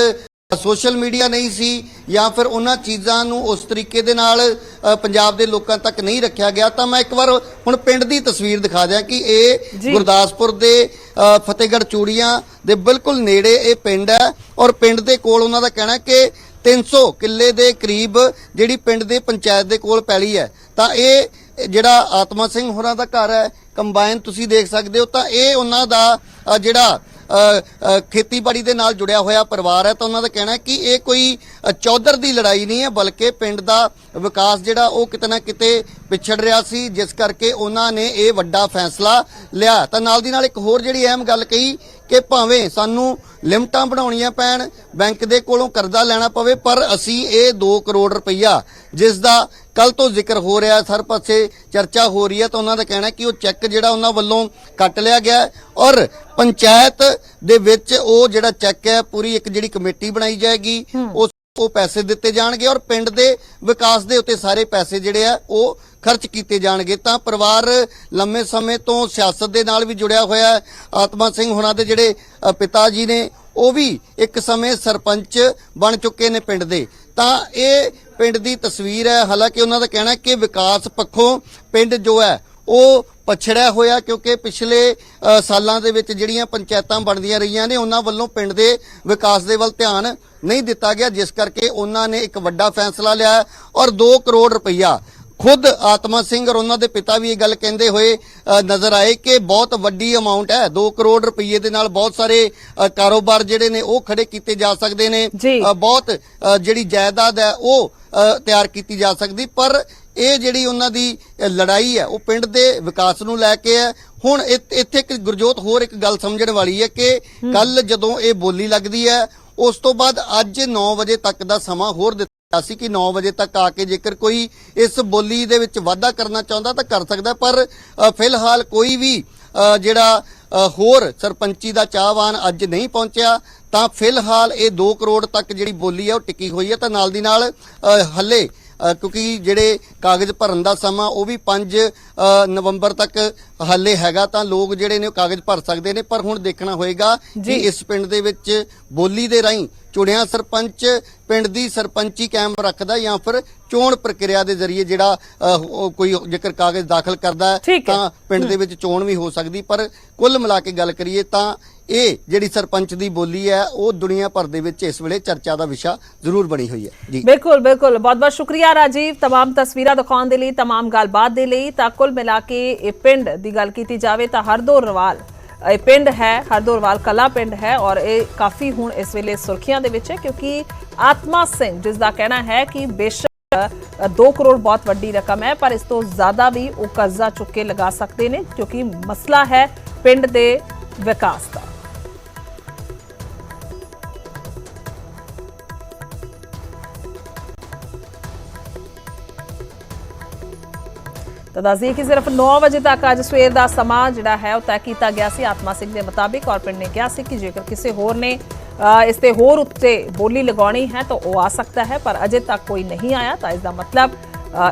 ਸੋਸ਼ਲ ਮੀਡੀਆ ਨਹੀਂ ਸੀ ਜਾਂ ਫਿਰ ਉਹਨਾਂ ਚੀਜ਼ਾਂ ਨੂੰ ਉਸ ਤਰੀਕੇ ਦੇ ਨਾਲ ਅ, ਪੰਜਾਬ ਦੇ ਲੋਕਾਂ ਤੱਕ ਨਹੀਂ ਰੱਖਿਆ ਗਿਆ। ਤਾਂ ਮੈਂ ਇੱਕ ਵਾਰ ਹੁਣ ਪਿੰਡ ਦੀ ਤਸਵੀਰ ਦਿਖਾ ਦਿਆਂ ਕਿ ਇਹ ਜੀ। ਗੁਰਦਾਸਪੁਰ ਦੇ ਅ, ਫਤਿਹਗੜ੍ਹ ਚੂੜੀਆਂ ਦੇ ਬਿਲਕੁਲ ਨੇੜੇ ਇਹ ਪਿੰਡ ਹੈ ਔਰ ਪਿੰਡ ਦੇ ਕੋਲ ਉਹਨਾਂ ਦਾ ਕਹਿਣਾ ਕਿ 300 ਕਿੱਲੇ ਦੇ ਕਰੀਬ ਜਿਹੜੀ ਪਿੰਡ ਦੇ ਪੰਚਾਇਤ ਦੇ ਕੋਲ ਪੈਲੀ ਹੈ। ਤਾਂ ਇਹ ਜਿਹੜਾ ਆਤਮਾ ਸਿੰਘ ਹੋਰਾਂ ਦਾ ਘਰ ਹੈ, ਕੰਬਾਈਨ ਤੁਸੀਂ ਦੇਖ ਸਕਦੇ ਹੋ, ਤਾਂ ਇਹ ਉਹਨਾਂ ਦਾ ਜਿਹੜਾ ਖੇਤੀਬਾੜੀ ਦੇ ਨਾਲ ਜੁੜਿਆ ਹੋਇਆ ਪਰਿਵਾਰ ਹੈ। ਤਾਂ ਉਹਨਾਂ ਦਾ ਕਹਿਣਾ ਹੈ ਕਿ ਇਹ ਕੋਈ ਚੌਧਰ ਦੀ ਲੜਾਈ ਨਹੀਂ ਹੈ, ਬਲਕਿ ਪਿੰਡ ਦਾ ਵਿਕਾਸ ਜਿਹੜਾ ਉਹ ਕਿਤੇ ਨਾ ਕਿਤੇ ਪਿਛੜ ਰਿਹਾ ਸੀ, ਜਿਸ ਕਰਕੇ ਉਹਨਾਂ ਨੇ ਇਹ ਵੱਡਾ ਫੈਸਲਾ ਲਿਆ। ਤਾਂ ਨਾਲ ਦੀ ਨਾਲ ਇੱਕ ਹੋਰ ਜਿਹੜੀ ਅਹਿਮ ਗੱਲ ਕਹੀ ਕਿ ਭਾਵੇਂ ਸਾਨੂੰ ਲਿਮਟਾਂ ਬਣਾਉਣੀਆਂ ਪੈਣ ਬੈਂਕ ਦੇ ਕੋਲੋਂ ਕਰਜ਼ਾ ਲੈਣਾ ਪਵੇ ਪਰ ਅਸੀਂ ਇਹ 2 ਕਰੋੜ ਰੁਪਈਆ ਜਿਸ ਦਾ ਕੱਲ ਤੋਂ ਜ਼ਿਕਰ ਹੋ ਰਿਹਾ ਹਰ ਪਾਸੇ ਚਰਚਾ ਹੋ ਰਹੀ ਹੈ ਤਾਂ ਉਹਨਾਂ ਦਾ ਕਹਿਣਾ ਕਿ ਉਹ ਚੈੱਕ ਜਿਹੜਾ ਉਹਨਾਂ ਵੱਲੋਂ ਕੱਟ ਲਿਆ ਗਿਆ ਔਰ ਪੰਚਾਇਤ ਦੇ ਵਿੱਚ ਉਹ ਜਿਹੜਾ ਚੈੱਕ ਹੈ ਪੂਰੀ ਇੱਕ ਜਿਹੜੀ ਕਮੇਟੀ ਬਣਾਈ ਜਾਏਗੀ ਉਸ ਉਹ ਪੈਸੇ ਦਿੱਤੇ ਜਾਣਗੇ ਔਰ ਪਿੰਡ ਦੇ ਵਿਕਾਸ ਦੇ ਉੱਤੇ ਸਾਰੇ ਪੈਸੇ ਜਿਹੜੇ ਆ ਉਹ ਖਰਚ ਕੀਤੇ ਜਾਣਗੇ। ਤਾਂ ਪਰਿਵਾਰ ਲੰਮੇ ਸਮੇਂ ਤੋਂ ਸਿਆਸਤ ਦੇ ਨਾਲ ਵੀ ਜੁੜਿਆ ਹੋਇਆ ਹੈ। ਆਤਮਾ ਸਿੰਘ ਹੁਣਾਂ ਦੇ ਜਿਹੜੇ ਪਿਤਾ ਜੀ ਨੇ, ਉਹ ਵੀ ਇੱਕ ਸਮੇਂ ਸਰਪੰਚ ਬਣ ਚੁੱਕੇ ਨੇ ਪਿੰਡ ਦੇ। ਤਾਂ ਇਹ ਪਿੰਡ ਦੀ ਤਸਵੀਰ ਹੈ। ਹਾਲਾਂਕਿ ਉਹਨਾਂ ਦਾ ਕਹਿਣਾ ਕਿ ਵਿਕਾਸ ਪੱਖੋਂ ਪਿੰਡ ਜੋ ਹੈ, ਉਹ ਪਛੜਿਆ ਹੋਇਆ ਕਿਉਂਕਿ ਪਿਛਲੇ ਸਾਲਾਂ ਦੇ ਵਿੱਚ ਜਿਹੜੀਆਂ ਪੰਚਾਇਤਾਂ ਬਣਦੀਆਂ ਰਹੀਆਂ ਨੇ ਉਹਨਾਂ ਵੱਲੋਂ ਪਿੰਡ ਦੇ ਵਿਕਾਸ ਦੇ ਵੱਲ ਧਿਆਨ ਨਹੀਂ ਦਿੱਤਾ ਗਿਆ ਜਿਸ ਕਰਕੇ ਉਹਨਾਂ ਨੇ ਇੱਕ ਵੱਡਾ ਫੈਸਲਾ ਲਿਆ ਔਰ 2 ਕਰੋੜ ਰੁਪਈਆ ਖੁਦ ਆਤਮਾ ਸਿੰਘ ਔਰ ਉਹਨਾਂ ਦੇ ਪਿਤਾ ਵੀ ਇਹ ਗੱਲ ਕਹਿੰਦੇ ਹੋਏ ਨਜ਼ਰ ਆਏ ਕਿ ਬਹੁਤ ਵੱਡੀ ਅਮਾਉਂਟ ਹੈ 2 ਕਰੋੜ ਰੁਪਏ ਦੇ ਨਾਲ ਬਹੁਤ ਸਾਰੇ ਕਾਰੋਬਾਰ ਜਿਹੜੇ ਨੇ ਉਹ ਖੜੇ ਕੀਤੇ ਜਾ ਸਕਦੇ ਨੇ। ਬਹੁਤ ਜਿਹੜੀ ਜਾਇਦਾਦ ਹੈ ਉਹ ਤਿਆਰ ਕੀਤੀ ਜਾ ਸਕਦੀ ਪਰ ਇਹ ਜਿਹੜੀ ਉਹਨਾਂ ਦੀ ਲੜਾਈ ਹੈ ਉਹ ਪਿੰਡ ਦੇ ਵਿਕਾਸ ਨੂੰ ਲੈ ਕੇ ਹੈ। ਹੁਣ ਇੱਥੇ ਇੱਕ ਗੁਰਜੋਤ ਹੋਰ ਇੱਕ ਗੱਲ ਸਮਝਣ ਵਾਲੀ ਹੈ ਕਿ ਕੱਲ ਜਦੋਂ ਇਹ ਬੋਲੀ ਲੱਗਦੀ ਹੈ ਉਸ ਤੋਂ ਬਾਅਦ ਅੱਜ 9 ਵਜੇ ਤੱਕ ਦਾ ਸਮਾਂ ਹੋਰ ਦਿੱਤਾ ਸੀ ਕਿ 9 ਵਜੇ ਤੱਕ ਆ ਕੇ ਜੇਕਰ ਕੋਈ ਇਸ ਬੋਲੀ ਦੇ ਵਿੱਚ ਵਾਧਾ ਕਰਨਾ ਚਾਹੁੰਦਾ ਤਾਂ ਕਰ ਸਕਦਾ ਪਰ ਫਿਲਹਾਲ ਕੋਈ ਵੀ ਜਿਹੜਾ ਹੋਰ ਸਰਪੰਚੀ ਦਾ ਚਾਹਵਾਨ ਅੱਜ ਨਹੀਂ ਪਹੁੰਚਿਆ ਤਾਂ ਫਿਲਹਾਲ ਇਹ 2 ਕਰੋੜ ਤੱਕ ਜਿਹੜੀ ਬੋਲੀ ਹੈ ਉਹ ਟਿੱਕੀ ਹੋਈ ਹੈ। ਤਾਂ ਨਾਲ ਦੀ ਨਾਲ ਹੱਲੇ ਕਿਉਂਕਿ ਜਿਹੜੇ ਕਾਗਜ਼ ਭਰਨ ਦਾ ਸਮਾਂ ਉਹ ਵੀ 5 ਨਵੰਬਰ ਤੱਕ ਹੱਲੇ ਹੈਗਾ ਤਾਂ ਲੋਕ ਜਿਹੜੇ ਨੇ ਉਹ ਕਾਗਜ਼ ਭਰ ਸਕਦੇ ਨੇ ਪਰ ਹੁਣ ਦੇਖਣਾ ਹੋਏਗਾ ਕਿ। ਇਸ ਪਿੰਡ ਦੇ ਵਿੱਚ ਬੋਲੀ ਦੇ ਰਾਹੀਂ ਚੁਣਿਆ ਸਰਪੰਚ ਪਿੰਡ ਦੀ ਸਰਪੰਚੀ ਕਾਇਮ ਰੱਖਦਾ ਜਾਂ ਫਿਰ ਚੋਣ ਪ੍ਰਕਿਰਿਆ ਦੇ ਜ਼ਰੀਏ ਜਿਹੜਾ ਕੋਈ ਜੇਕਰ ਕਾਗਜ਼ ਦਾਖਲ ਕਰਦਾ। ਤਾਂ ਪਿੰਡ ਦੇ ਵਿੱਚ ਚੋਣ ਵੀ ਹੋ ਸਕਦੀ ਪਰ ਕੁੱਲ ਮਿਲਾ ਕੇ ਗੱਲ ਕਰੀਏ ਤਾਂ ਇਹ ਜਿਹੜੀ ਸਰਪੰਚ ਦੀ ਬੋਲੀ ਹੈ ਉਹ ਦੁਨੀਆ ਭਰ ਦੇ ਵਿੱਚ ਇਸ ਵੇਲੇ ਚਰਚਾ ਦਾ ਵਿਸ਼ਾ ਜ਼ਰੂਰ ਬਣੀ ਹੋਈ ਹੈ ਜੀ ਬਿਲਕੁਲ ਬਿਲਕੁਲ ਬਹੁਤ ਬਹੁਤ ਸ਼ੁਕਰੀਆ ਰਾਜੀਵ तमाम ਤਸਵੀਰਾਂ ਦਿਖਾਉਣ ਦੇ ਲਈ तमाम ਗੱਲਬਾਤ ਦੇ ਲਈ ਤਾਂ ਕੁੱਲ ਮਿਲਾ ਕੇ ਇਹ ਪਿੰਡ ਦੀ ਗੱਲ ਕੀਤੀ ਜਾਵੇ ਤਾਂ ਹਰਦੋਰਵਾਲ ਇਹ ਪਿੰਡ ਹੈ ਹਰਦੋਰਵਾਲ ਕਲਾ ਪਿੰਡ ਹੈ ਔਰ ਇਹ ਕਾਫੀ ਹੁਣ ਇਸ ਵੇਲੇ ਸੁਰਖੀਆਂ ਦੇ ਵਿੱਚ ਹੈ ਕਿਉਂਕਿ ਆਤਮਾ ਸਿੰਘ ਜਿਸ ਦਾ ਕਹਿਣਾ ਹੈ ਕਿ ਬੇਸ਼ੱਕ 2 ਕਰੋੜ ਬਹੁਤ ਵੱਡੀ ਰਕਮ ਹੈ ਪਰ ਇਸ ਤੋਂ ਜ਼ਿਆਦਾ ਵੀ ਉਹ ਕਰਜ਼ਾ ਚੁੱਕ ਕੇ ਲਗਾ ਸਕਦੇ ਨੇ ਕਿਉਂਕਿ ਮਸਲਾ ਹੈ ਪਿੰਡ ਦੇ ਵਿਕਾਸ ਦਾ ਤਾਂ ਦੱਸਦੀ ਕਿ ਸਿਰਫ 9 ਵਜੇ ਤੱਕ ਅੱਜ ਸਵੇਰ ਦਾ ਸਮਾਂ ਜਿਹੜਾ ਹੈ ਉਹ ਤੈਅ ਕੀਤਾ ਗਿਆ ਸੀ। ਆਤਮਾ ਸਿੰਘ ਦੇ ਮੁਤਾਬਿਕ ਔਰ ਨੇ ਕਿਹਾ ਸੀ ਕਿ ਜੇਕਰ ਕਿਸੇ ਹੋਰ ਨੇ ਇਸ ਤੇ ਹੋਰ ਉੱਤੇ ਬੋਲੀ ਲਗਾਉਣੀ ਹੈ ਤਾਂ ਉਹ ਆ ਸਕਦਾ ਹੈ, ਪਰ ਅਜੇ ਤੱਕ ਕੋਈ ਨਹੀਂ ਆਇਆ, ਤਾਂ ਇਸ ਦਾ ਮਤਲਬ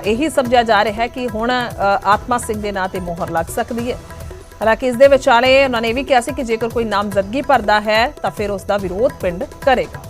ਇਹੀ ਸਮਝਿਆ ਜਾ ਰਿਹਾ ਹੈ ਕਿ ਹੁਣ ਆਤਮਾ ਸਿੰਘ ਦੇ ਨਾਂ ਤੇ ਮੋਹਰ ਲੱਗ ਸਕਦੀ ਹੈ। ਹਾਲਾਂਕਿ ਇਸ ਦੇ ਵਿਚਾਲੇ ਉਹਨਾਂ ਨੇ ਇਹ ਵੀ ਕਿਹਾ ਸੀ ਕਿ ਜੇਕਰ ਕੋਈ ਨਾਮਜ਼ਦਗੀ ਭਰਦਾ ਹੈ ਤਾਂ ਫਿਰ ਉਸ ਦਾ ਵਿਰੋਧ ਪਿੰਡ ਕਰੇਗਾ।